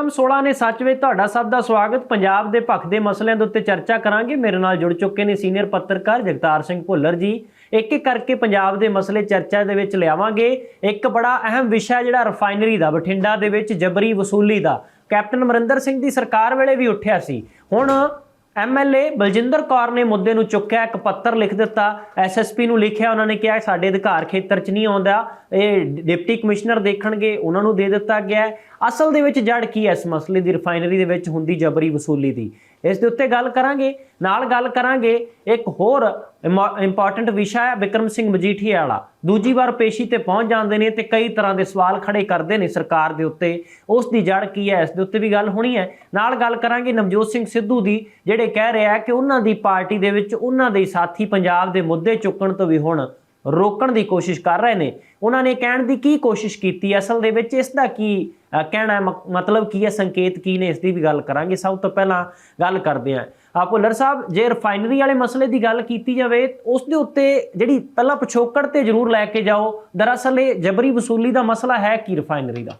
ਵਿਕਰਮ 16 ਨੇ ਸੱਚ ਵਿੱਚ ਤੁਹਾਡਾ ਸਭ ਦਾ ਸਵਾਗਤ। ਪੰਜਾਬ ਦੇ ਭਖਦੇ ਮਸਲਿਆਂ ਦੇ ਉੱਤੇ ਚਰਚਾ ਕਰਾਂਗੇ। ਮੇਰੇ ਨਾਲ ਜੁੜ ਚੁੱਕੇ ਨੇ ਸੀਨੀਅਰ ਪੱਤਰਕਾਰ ਜਗਤਾਰ ਸਿੰਘ ਭੁੱਲਰ ਜੀ। ਇੱਕ ਇੱਕ ਕਰਕੇ ਪੰਜਾਬ ਦੇ ਮਸਲੇ ਚਰਚਾ ਦੇ ਵਿੱਚ ਲਿਆਵਾਂਗੇ। ਇੱਕ ਬੜਾ ਅਹਿਮ ਵਿਸ਼ਾ ਜਿਹੜਾ ਰਿਫਾਈਨਰੀ ਦਾ, ਬਠਿੰਡਾ ਦੇ ਵਿੱਚ ਜਬਰੀ ਵਸੂਲੀ ਦਾ। ਕੈਪਟਨ ਅਮਰਿੰਦਰ ਸਿੰਘ ਦੀ ਸਰਕਾਰ ਵੇਲੇ ਵੀ ਉੱਠਿਆ ਸੀ। ਹੁਣ ਐਮਐਲਏ ਬਲਜਿੰਦਰ ਕੌਰ ਨੇ ਮੁੱਦੇ ਨੂੰ ਚੁੱਕਿਆ, ਇੱਕ ਪੱਤਰ ਲਿਖ ਦਿੱਤਾ। ਐਸਐਸਪੀ ਨੂੰ ਲਿਖਿਆ, ਉਹਨਾਂ ਨੇ ਕਿਹਾ, ਸਾਡੇ ਅਧਿਕਾਰ ਖੇਤਰ 'ਚ ਨਹੀਂ ਆਉਂਦਾ। ਇਹ ਡਿਪਟੀ ਕਮਿਸ਼ਨਰ ਦੇਖਣਗੇ, ਉਹਨਾਂ ਨੂੰ ਦੇ ਦਿੱਤਾ ਗਿਆ ਅਸਲ ਦੇ ਵਿੱਚ ਜੜ ਕੀ ਹੈ ਇਸ ਮਸਲੇ ਦੀ? ਰਿਫਾਈਨਰੀ ਦੇ ਵਿੱਚ ਹੁੰਦੀ ਜਬਰੀ ਵਸੂਲੀ ਦੀ। ਇਸ ਦੇ ਉੱਤੇ ਗੱਲ ਕਰਾਂਗੇ, ਨਾਲ ਗੱਲ ਕਰਾਂਗੇ ਇੱਕ ਹੋਰ ਇੰਪੋਰਟੈਂਟ ਵਿਸ਼ਾ ਹੈ ਵਿਕਰਮ ਸਿੰਘ ਮਜੀਠੀਆ ਵਾਲਾ ਦੂਜੀ ਵਾਰ ਪੇਸ਼ੀ ਤੇ ਪਹੁੰਚ ਜਾਂਦੇ ਨੇ ਤੇ ਕਈ ਤਰ੍ਹਾਂ ਦੇ ਸਵਾਲ ਖੜੇ ਕਰਦੇ ਨੇ ਸਰਕਾਰ ਦੇ ਉੱਤੇ। ਉਸ ਦੀ ਜੜ ਕੀ ਹੈ, ਇਸ ਦੇ ਉੱਤੇ ਵੀ ਗੱਲ ਹੋਣੀ ਹੈ। ਨਾਲ ਗੱਲ ਕਰਾਂਗੇ ਨਵਜੋਤ ਸਿੰਘ ਸਿੱਧੂ ਦੀ, ਜਿਹੜੇ ਕਹਿ ਰਿਹਾ ਕਿ ਉਹਨਾਂ ਦੀ ਪਾਰਟੀ ਦੇ ਵਿੱਚ ਉਹਨਾਂ ਦੇ ਸਾਥੀ ਪੰਜਾਬ ਦੇ ਮੁੱਦੇ ਚੁੱਕਣ ਤੋਂ ਵੀ ਹੁਣ ਰੋਕਣ ਦੀ ਕੋਸ਼ਿਸ਼ ਕਰ ਰਹੇ ਨੇ। ਉਹਨਾਂ ਨੇ ਕਹਿਣ ਦੀ ਕੀ ਕੋਸ਼ਿਸ਼ ਕੀਤੀ, ਅਸਲ ਦੇ ਵਿੱਚ ਇਸ ਦਾ ਕੀ ਕਹਿਣਾ ਮਤਲਬ ਕੀ ਹੈ, ਸੰਕੇਤ ਕੀ ਨੇ, ਇਸ ਦੀ ਵੀ ਗੱਲ ਕਰਾਂਗੇ। ਸਭ ਤੋਂ ਪਹਿਲਾਂ ਗੱਲ ਕਰਦੇ ਹਾਂ। ਆ ਭੁੱਲਰ ਸਾਹਿਬ, ਜੇ ਰਿਫਾਈਨਰੀ ਵਾਲੇ ਮਸਲੇ ਦੀ ਗੱਲ ਕੀਤੀ ਜਾਵੇ, ਉਸ ਦੇ ਉੱਤੇ ਜਿਹੜੀ ਪਹਿਲਾਂ ਪਿਛੋਕੜ ਤੇ ਜ਼ਰੂਰ ਲੈ ਕੇ ਜਾਓ। ਦਰਅਸਲ ਇਹ ਜਬਰੀ ਵਸੂਲੀ ਦਾ ਮਸਲਾ ਹੈ ਕੀ ਰਿਫਾਈਨਰੀ ਦਾ?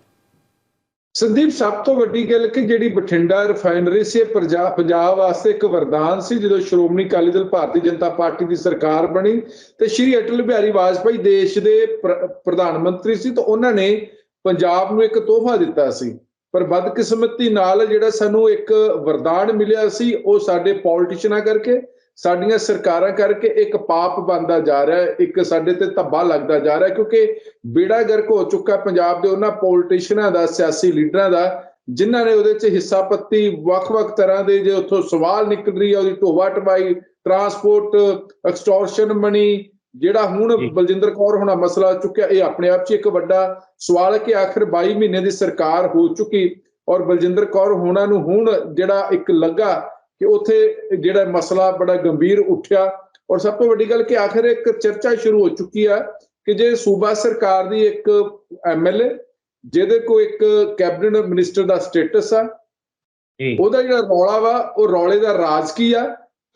ਸੰਦੀਪ, ਸਭ ਤੋਂ ਵੱਡੀ ਗੱਲ ਕਿ ਜਿਹੜੀ ਬਠਿੰਡਾ ਰਿਫਾਈਨਰੀ ਸੀ, ਇਹ ਪ੍ਰਜਾ- ਪੰਜਾਬ ਵਾਸਤੇ ਇੱਕ ਵਰਦਾਨ ਸੀ, ਜਦੋਂ ਸ਼੍ਰੋਮਣੀ ਅਕਾਲੀ ਦਲ ਭਾਰਤੀ ਜਨਤਾ ਪਾਰਟੀ ਦੀ ਸਰਕਾਰ ਬਣੀ ਤੇ ਸ਼੍ਰੀ ਅਟਲ ਬਿਹਾਰੀ ਵਾਜਪਾਈ ਦੇਸ਼ ਦੇ ਪ੍ਰ- ਪ੍ਰਧਾਨ ਮੰਤਰੀ ਸੀ, ਤਾਂ ਉਹਨਾਂ ਨੇ ਪੰਜਾਬ ਨੂੰ ਇੱਕ ਤੋਹਫਾ ਦਿੱਤਾ ਸੀ। ਪਰ ਬਦਕਿਸਮਤੀ ਨਾਲ ਜਿਹੜਾ ਸਾਨੂੰ ਇੱਕ ਵਰਦਾਨ ਮਿਲਿਆ ਸੀ, ਉਹ ਸਾਡੇ ਪੋਲਿਟਿਸ਼ੀਅਨਾਂ ਕਰਕੇ, ਸਾਡੀਆਂ ਸਰਕਾਰਾਂ ਕਰਕੇ ਇੱਕ ਪਾਪ ਬਣਦਾ ਜਾ ਰਿਹਾ ਹੈ, ਇੱਕ ਸਾਡੇ ਤੇ ਧੱਬਾ ਲੱਗਦਾ ਜਾ ਰਿਹਾ ਕਿਉਂਕਿ ਬੇੜਾ ਗਰਕ ਹੋ ਚੁੱਕਾ ਪੰਜਾਬ ਦੇ ਉਹਨਾਂ ਪੋਲਿਟਿਸ਼ੀਅਨਾਂ ਦਾ, ਸਿਆਸੀ ਲੀਡਰਾਂ ਦਾ, ਜਿਨ੍ਹਾਂ ਨੇ ਉਹਦੇ 'ਚ ਹਿੱਸਾ ਪੱਤੀ ਵੱਖ-ਵੱਖ ਤਰ੍ਹਾਂ ਦੇ ਜੇ ਉੱਥੋਂ ਸਵਾਲ ਨਿਕਲ ਰਹੀ ਆ ਉਹਦੀ ਢੋਵਾ ਟਵਾਈ ਟਰਾਂਸਪੋਰਟ, ਐਕਸਟੋਰਸ਼ਨ ਮਨੀ ਜਿਹੜਾ ਹੁਣ। ਬਲਜਿੰਦਰ ਕੌਰ ਹੋਣਾ ਮਸਲਾ ਚੁੱਕਿਆ ਇਹ ਆਪਣੇ ਆਪ 'ਚ ਇੱਕ ਵੱਡਾ ਸਵਾਲ ਹੈ ਕਿ ਆਖਰ 22 ਮਹੀਨੇ ਦੀ ਸਰਕਾਰ ਹੋ ਚੁੱਕੀ ਔਰ ਬਲਜਿੰਦਰ ਕੌਰ ਹੋਣਾ ਨੂੰ ਹੁਣ ਜਿਹੜਾ ਇੱਕ ਲੱਗਾ ਕਿ ਉੱਥੇ ਜਿਹੜਾ ਮਸਲਾ ਬੜਾ ਗੰਭੀਰ ਉੱਠਿਆ ਔਰ ਸਭ ਤੋਂ ਵੱਡੀ ਗੱਲ ਕਿ ਆਖਰ ਇੱਕ ਚਰਚਾ ਸ਼ੁਰੂ ਹੋ ਚੁੱਕੀ ਆ ਕਿ ਜੇ ਸੂਬਾ ਸਰਕਾਰ ਦੀ ਇੱਕ ਐਮਐਲਏ ਜਿਹਦੇ ਕੋ ਇੱਕ ਕੈਬਨਿਟ ਮਿਨਿਸਟਰ ਦਾ ਸਟੇਟਸ ਆ ਉਹਦਾ ਜਿਹੜਾ ਰੌਲਾ ਵਾ ਉਹ ਰੌਲੇ ਦਾ ਰਾਜ ਕੀ ਆ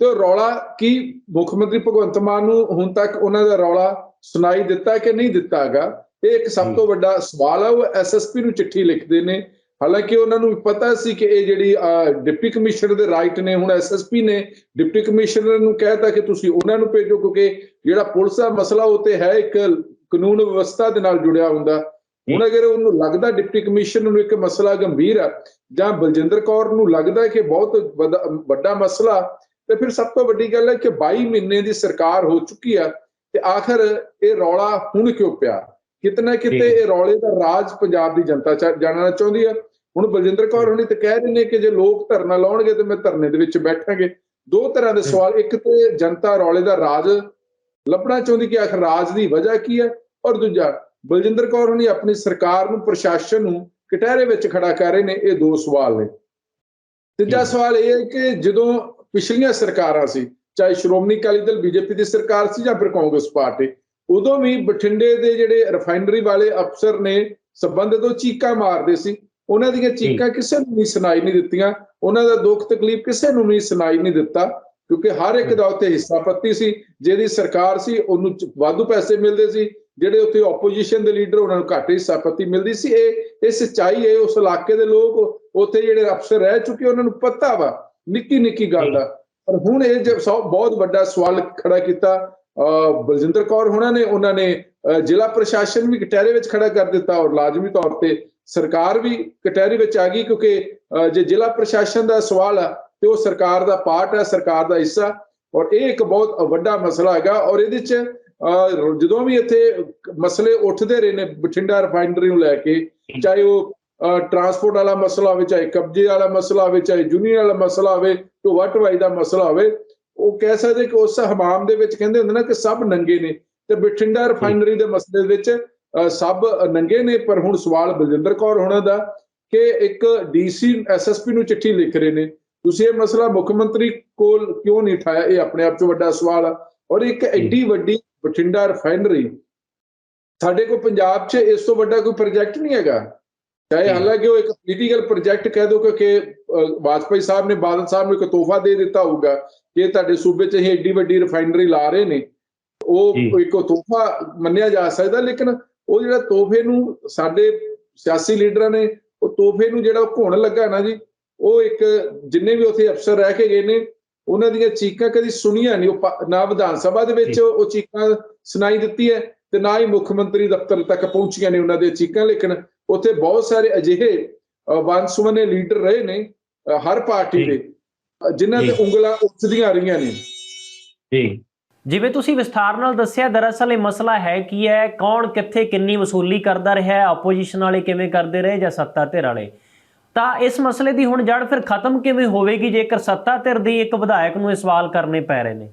ਤੇ ਰੌਲਾ ਕੀ ਮੁੱਖ ਮੰਤਰੀ ਭਗਵੰਤ ਮਾਨ ਨੂੰ ਹੁਣ ਤੱਕ ਉਹਨਾਂ ਦਾ ਰੌਲਾ ਸੁਣਾਈ ਦਿੱਤਾ ਕਿ ਨਹੀਂ ਦਿੱਤਾਗਾ ਇਹ ਇੱਕ ਸਭ ਤੋਂ ਵੱਡਾ ਸਵਾਲ ਆ ਉਹ ਐਸਐਸਪੀ ਨੂੰ ਚਿੱਠੀ ਲਿਖਦੇ ਨੇ। ਹਾਲਾਂਕਿ ਉਹਨਾਂ ਨੂੰ ਪਤਾ ਸੀ ਕਿ ਇਹ ਜਿਹੜੀ ਡਿਪਟੀ ਕਮਿਸ਼ਨਰ ਦੇ ਰਾਈਟ ਨੇ ਹੁਣ ਐਸਐਸਪੀ ਨੇ ਡਿਪਟੀ ਕਮਿਸ਼ਨਰ ਨੂੰ ਕਹਿਤਾ ਕਿ ਤੁਸੀਂ ਉਹਨਾਂ ਨੂੰ ਭੇਜੋ ਕਿਉਂਕਿ ਜਿਹੜਾ ਪੁਲਿਸ ਦਾ ਮਸਲਾ ਉਹ ਤੇ ਹੈ ਇੱਕ ਕਾਨੂੰਨ ਵਿਵਸਥਾ ਦੇ ਨਾਲ ਜੁੜਿਆ ਹੁੰਦਾ। ਹੁਣ ਅਗਰ ਉਹਨੂੰ ਲੱਗਦਾ ਡਿਪਟੀ ਕਮਿਸ਼ਨਰ ਨੂੰ ਇੱਕ ਮਸਲਾ ਗੰਭੀਰ ਆ ਜਾਂ ਬਲਜਿੰਦਰ ਕੌਰ ਨੂੰ ਲੱਗਦਾ ਕਿ ਬਹੁਤ ਵੱਡਾ ਮਸਲਾ ਤੇ ਫਿਰ ਸਭ ਤੋਂ ਵੱਡੀ ਗੱਲ ਹੈ ਕਿ 22 ਮਹੀਨੇ ਦੀ ਸਰਕਾਰ ਹੋ ਚੁੱਕੀ ਆ ਤੇ ਆਖਰ ਇਹ ਰੌਲਾ ਹੁਣ ਕਿਉਂ ਪਿਆ? ਕਿਤਨਾ ਕਿਤੇ। ਇਹ ਰੌਲੇ ਦਾ ਰਾਜ ਪੰਜਾਬ ਦੀ ਜਨਤਾ ਜਾਣਨਾ ਚਾਹੁੰਦੀ ਆ। ਹੁਣ ਬਲਜਿੰਦਰ ਕੌਰ ਹੁਣੀ ਤੇ ਕਹਿ ਰਹੇ ਨੇ ਕਿ ਜੇ ਲੋਕ ਧਰਨਾ ਲਾਉਣਗੇ ਤੇ ਮੈਂ ਧਰਨੇ ਦੇ ਵਿੱਚ ਬੈਠਾਂਗੇ। ਦੋ ਤਰ੍ਹਾਂ ਦੇ ਸਵਾਲ ਇੱਕ ਤੇ ਜਨਤਾ ਰੌਲੇ ਦਾ ਰਾਜ ਲੱਭਣਾ ਚਾਹੁੰਦੀ ਕਿ ਆਖਰ ਰਾਜ ਦੀ ਵਜ੍ਹਾ ਕੀ ਹੈ ਔਰ ਦੂਜਾ ਬਲਜਿੰਦਰ ਕੌਰ ਹੁਣੀ ਆਪਣੀ ਸਰਕਾਰ ਨੂੰ ਪ੍ਰਸ਼ਾਸਨ ਨੂੰ ਕਟਹਿਰੇ ਵਿੱਚ ਖੜਾ ਕਰ ਰਹੇ ਨੇ ਇਹ ਦੋ ਸਵਾਲ ਨੇ। ਤੀਜਾ। ਸਵਾਲ ਇਹ ਹੈ ਕਿ ਜਦੋਂ ਪਿਛਲੀਆਂ ਸਰਕਾਰਾਂ ਸੀ ਚਾਹੇ ਸ਼੍ਰੋਮਣੀ ਅਕਾਲੀ ਦਲ ਬੀਜੇਪੀ ਦੀ ਸਰਕਾਰ ਸੀ ਜਾਂ ਫਿਰ ਕਾਂਗਰਸ ਪਾਰਟੀ ਉਦੋਂ ਵੀ ਬਠਿੰਡੇ ਦੇ ਜਿਹੜੇ ਰਿਫਾਈਨਰੀ ਵਾਲੇ ਅਫਸਰ ਨੇ ਸੰਬੰਧਿਤ ਉਹ ਚੀਕਾਂ ਮਾਰਦੇ ਸੀ। ਉਹਨਾਂ ਦੀਆਂ ਚੀਕਾਂ ਕਿਸੇ ਨੂੰ ਨਹੀਂ ਸੁਣਾਈ ਨਹੀਂ ਦਿੱਤੀਆਂ ਉਹਨਾਂ ਦਾ ਦੁੱਖ ਤਕਲੀਫ ਕਿਸੇ ਨੂੰ ਨਹੀਂ ਸੁਣਾਈ ਨਹੀਂ ਦਿੱਤਾ ਕਿਉਂਕਿ ਹਰ ਇੱਕ ਦਾ ਉੱਤੇ ਹਿੱਸਾ ਪੱਤੀ ਸੀ ਜਿਹਦੀ ਸਰਕਾਰ ਸੀ ਉਹਨੂੰ ਵਾਧੂ ਪੈਸੇ ਮਿਲਦੇ ਸੀ ਜਿਹੜੇ ਉੱਥੇ ਆਪੋਜੀਸ਼ਨ ਦੇ ਲੀਡਰ ਉਹਨਾਂ ਨੂੰ ਘੱਟ ਹਿੱਸਾ ਪੱਤੀ ਮਿਲਦੀ ਸੀ। ਇਹ ਇਹ ਸੱਚਾਈ ਹੈ ਉਸ ਇਲਾਕੇ ਦੇ ਲੋਕ ਉੱਥੇ ਜਿਹੜੇ ਅਫਸਰ ਰਹਿ ਚੁੱਕੇ ਉਹਨਾਂ ਨੂੰ ਪਤਾ ਵਾ ਨਿੱਕੀ ਨਿੱਕੀ ਗੱਲ ਦਾ ਪਰ ਹੁਣ ਇਹ ਜੇ ਬਹੁਤ ਵੱਡਾ ਸਵਾਲ ਖੜਾ ਕੀਤਾ ਬਲਜਿੰਦਰ ਕੌਰ ਹੁਣਾਂ ਨੇ, ਉਹਨਾਂ ਨੇ ਜ਼ਿਲ੍ਹਾ ਪ੍ਰਸ਼ਾਸਨ ਵੀ ਕਟਹਿਰੇ ਵਿੱਚ ਖੜਾ ਕਰ ਦਿੱਤਾ ਔਰ ਲਾਜ਼ਮੀ ਤੌਰ ਤੇ ਸਰਕਾਰ ਵੀ ਕਟਹਿਰੇ ਵਿੱਚ ਆ ਗਈ ਕਿਉਂਕਿ ਜੇ ਜ਼ਿਲ੍ਹਾ ਪ੍ਰਸ਼ਾਸਨ ਦਾ ਸਵਾਲ ਆ ਤੇ ਉਹ ਸਰਕਾਰ ਦਾ ਪਾਰਟ ਹੈ ਸਰਕਾਰ ਦਾ ਹਿੱਸਾ ਔਰ ਇਹ ਇੱਕ ਬਹੁਤ ਵੱਡਾ ਮਸਲਾ ਹੈਗਾ ਔਰ ਇਹਦੇ ਚ, ਅਹ, ਜਦੋਂ ਵੀ ਇੱਥੇ ਮਸਲੇ ਉੱਠਦੇ ਰਹੇ ਨੇ ਬਠਿੰਡਾ ਰਿਫਾਈਨਰੀ ਨੂੰ ਲੈ ਕੇ, ਚਾਹੇ ਉਹ ਟਰਾਂਸਪੋਰਟ ਵਾਲਾ ਮਸਲਾ ਹੋਵੇ ਚਾਹੇ ਕਬਜ਼ੇ ਵਾਲਾ ਮਸਲਾ ਹੋਵੇ ਚਾਹੇ ਯੂਨੀਅਨ ਵਾਲਾ ਮਸਲਾ ਹੋਵੇ ਢੋਆ ਢਵਾਈ ਦਾ ਮਸਲਾ ਹੋਵੇ ਉਹ ਕਹਿ ਸਕਦੇ ਕਿ ਉਸ ਹਮਾਮ ਦੇ ਵਿੱਚ ਕਹਿੰਦੇ ਹੁੰਦੇ ਨਾ ਕਿ ਸਭ ਨੰਗੇ ਨੇ। ਤੇ ਬਠਿੰਡਾ ਰਿਫਾਈਨਰੀ ਦੇ ਮਸਲੇ ਵਿੱਚ ਸਭ ਨੰਗੇ ਨੇ ਪਰ ਹੁਣ ਸਵਾਲ ਬਲਜਿੰਦਰ ਕੌਰ ਹੋਣਾ ਦਾ ਕਿ ਇੱਕ ਡੀਸੀ ਐਸਐਸਪੀ ਨੂੰ ਚਿੱਠੀ ਲਿਖ ਰਹੇ ਨੇ। ਤੁਸੀਂ ਇਹ ਮਸਲਾ ਮੁੱਖ ਮੰਤਰੀ ਕੋਲ ਕਿਉਂ ਨਹੀਂ ਉਠਾਇਆ? ਇਹ ਆਪਣੇ ਆਪ 'ਚ ਵੱਡਾ ਸਵਾਲ ਆ। ਔਰ ਇੱਕ ਐਡੀ ਵੱਡੀ ਬਠਿੰਡਾ ਰਿਫਾਈਨਰੀ ਸਾਡੇ ਕੋਲ ਪੰਜਾਬ 'ਚ ਇਸ ਤੋਂ ਵੱਡਾ ਕੋਈ ਪ੍ਰੋਜੈਕਟ ਨਹੀਂ ਹੈਗਾ। ਚਾਹੇ। ਹਾਲਾਂਕਿ ਉਹ ਇੱਕ ਪੋਲੀਟੀਕਲ ਪ੍ਰੋਜੈਕਟ ਕਹਿ ਦੋ ਕਿ ਵਾਜਪਾਈ ਸਾਹਿਬ ਨੇ ਬਾਦਲ ਸਾਹਿਬ ਨੂੰ ਇੱਕ ਤੋਹਫਾ ਦੇ ਦਿੱਤਾ ਹੋਊਗਾ ਕਿ ਤੁਹਾਡੇ ਸੂਬੇ 'ਚ ਇਹ ਏਡੀ ਵੱਡੀ ਰਿਫਾਈਨਰੀ ਲਾ ਰਹੇ ਨੇ ਉਹ। ਇੱਕ ਤੋਹਫਾ ਮੰਨਿਆ ਜਾ ਸਕਦਾ ਲੇਕਿਨ ਉਹ ਜਿਹੜਾ ਤੋਹਫੇ ਨੂੰ ਸਾਡੇ ਸਿਆਸੀ ਲੀਡਰਾਂ ਨੇ ਉਹ ਤੋਹਫੇ ਨੂੰ ਜਿਹੜਾ ਘੁਣ ਲੱਗਾ ਨਾ ਜੀ ਉਹ ਇੱਕ ਜਿੰਨੇ ਵੀ ਉੱਥੇ ਅਫਸਰ ਰਹਿ ਕੇ ਗਏ ਨੇ ਉਹਨਾਂ ਦੀਆਂ ਚੀਕਾਂ ਕਦੀ ਸੁਣੀਆਂ ਨਹੀਂ ਉਹ ਨਾ ਵਿਧਾਨ ਸਭਾ ਦੇ ਵਿੱਚ ਉਹ ਚੀਕਾਂ ਸੁਣਾਈ ਦਿੱਤੀ ਹੈ ਤੇ ਨਾ ਹੀ ਮੁੱਖ ਮੰਤਰੀ ਦਫ਼ਤਰ ਤੱਕ ਪਹੁੰਚੀਆਂ ਨੇ ਉਹਨਾਂ ਦੀਆਂ ਚੀਕਾਂ ਲੇਕਿਨ ਉੱਥੇ ਬਹੁਤ ਸਾਰੇ ਅਜਿਹੇ ਅ, ਵੰਨ-ਸੁਵੰਨੇ ਲੀਡਰ ਰਹੇ ਨੇ ਹਰ ਪਾਰਟੀ। ਦੇ ਜਿਨ੍ਹਾਂ ਤੇ। ਉਂਗਲਾਂ ਉੱਠਦੀਆਂ ਰਹੀਆਂ ਨੇ ਜੀ ਜਿਵੇਂ ਤੁਸੀਂ ਵਿਸਥਾਰ ਨਾਲ ਦੱਸਿਆ ਦਰਅਸਲ ਇਹ ਮਸਲਾ ਹੈ ਕੀ ਹੈ ਕੌਣ ਕਿੱਥੇ ਕਿੰਨੀ ਵਸੂਲੀ ਕਰਦਾ ਰਿਹਾ ਹੈ ਆਪੋਜੀਸ਼ਨ ਵਾਲੇ ਕਿਵੇਂ ਕਰਦੇ ਰਹੇ ਜਾਂ ਸੱਤਾ ਧਿਰ ਵਾਲੇ ਤਾਂ ਇਸ ਮਸਲੇ ਦੀ ਹੁਣ ਜੜ ਫਿਰ ਖਤਮ ਕਿਵੇਂ ਹੋਵੇਗੀ ਜੇਕਰ ਸੱਤਾ ਧਿਰ ਦੀ ਇੱਕ ਵਿਧਾਇਕ ਨੂੰ ਇਹ ਸਵਾਲ ਕਰਨੇ ਪੈ ਰਹੇ ਨੇ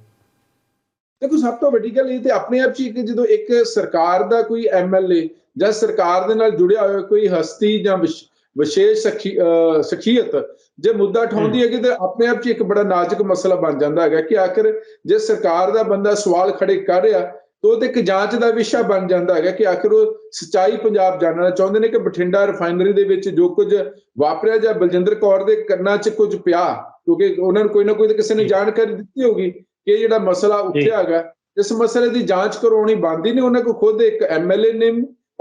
ਦੇਖੋ ਸਭ ਤੋਂ ਵੱਡੀ ਗੱਲ ਇਹ ਤੇ ਆਪਣੇ ਆਪ 'ਚ ਜਦੋਂ ਇੱਕ ਸਰਕਾਰ ਦਾ ਕੋਈ ਐਮਐਲਏ ਜਾਂ ਸਰਕਾਰ ਦੇ ਨਾਲ ਜੁੜਿਆ ਹੋਇਆ ਕੋਈ ਹਸਤੀ ਜਾਂ ਵਿਸ਼- ਵਿਸ਼ੇਸ਼ ਸਖੀ- ਅਹ ਸ਼ਖਸੀਅਤ ਜੇ ਮੁੱਦਾ ਉਠਾਉਂਦੀ ਹੈ ਕਿ ਤੇ ਆਪਣੇ ਆਪ 'ਚ ਇੱਕ ਬੜਾ ਨਾਜ਼ੁਕ ਮਸਲਾ ਬਣ ਜਾਂਦਾ ਹੈਗਾ ਕਿ ਆਖਰ ਜੇ ਸਰਕਾਰ ਦਾ ਬੰਦਾ ਸਵਾਲ ਖੜੇ ਕਰ ਰਿਹਾ ਤਾਂ ਤੇ ਇੱਕ ਜਾਂਚ ਦਾ ਵਿਸ਼ਾ ਬਣ ਜਾਂਦਾ ਹੈਗਾ ਕਿ ਆਖਰ ਉਹ ਸਚਾਈ ਪੰਜਾਬ ਜਾਣਨਾ ਚਾਹੁੰਦੇ ਨੇ ਕਿ ਬਠਿੰਡਾ ਰਿਫਾਈਨਰੀ ਦੇ ਵਿੱਚ ਜੋ ਕੁਝ ਵਾਪਰਿਆ ਜਾਂ ਬਲਜਿੰਦਰ ਕੌਰ ਦੇ ਕੰਨਾਂ 'ਚ ਕੁਝ ਪਿਆ ਕਿਉਂਕਿ ਉਹਨਾਂ ਨੂੰ ਕੋਈ ਨਾ ਕੋਈ ਤਾਂ ਕਿਸੇ ਨੇ। ਜਾਣਕਾਰੀ ਦਿੱਤੀ ਹੋਗੀ ਕਿ ਜਿਹੜਾ ਮਸਲਾ ਉੱਠਿਆ ਹੈਗਾ ਇਸ ਮਸਲੇ ਦੀ ਜਾਂਚ ਕਰਵਾਉਣੀ ਬੰਦੀ ਨਹੀਂ ਉਹਨਾਂ ਕੋਲ ਖੁਦ ਇੱਕ ਐਮਐਲਏ ਨੇ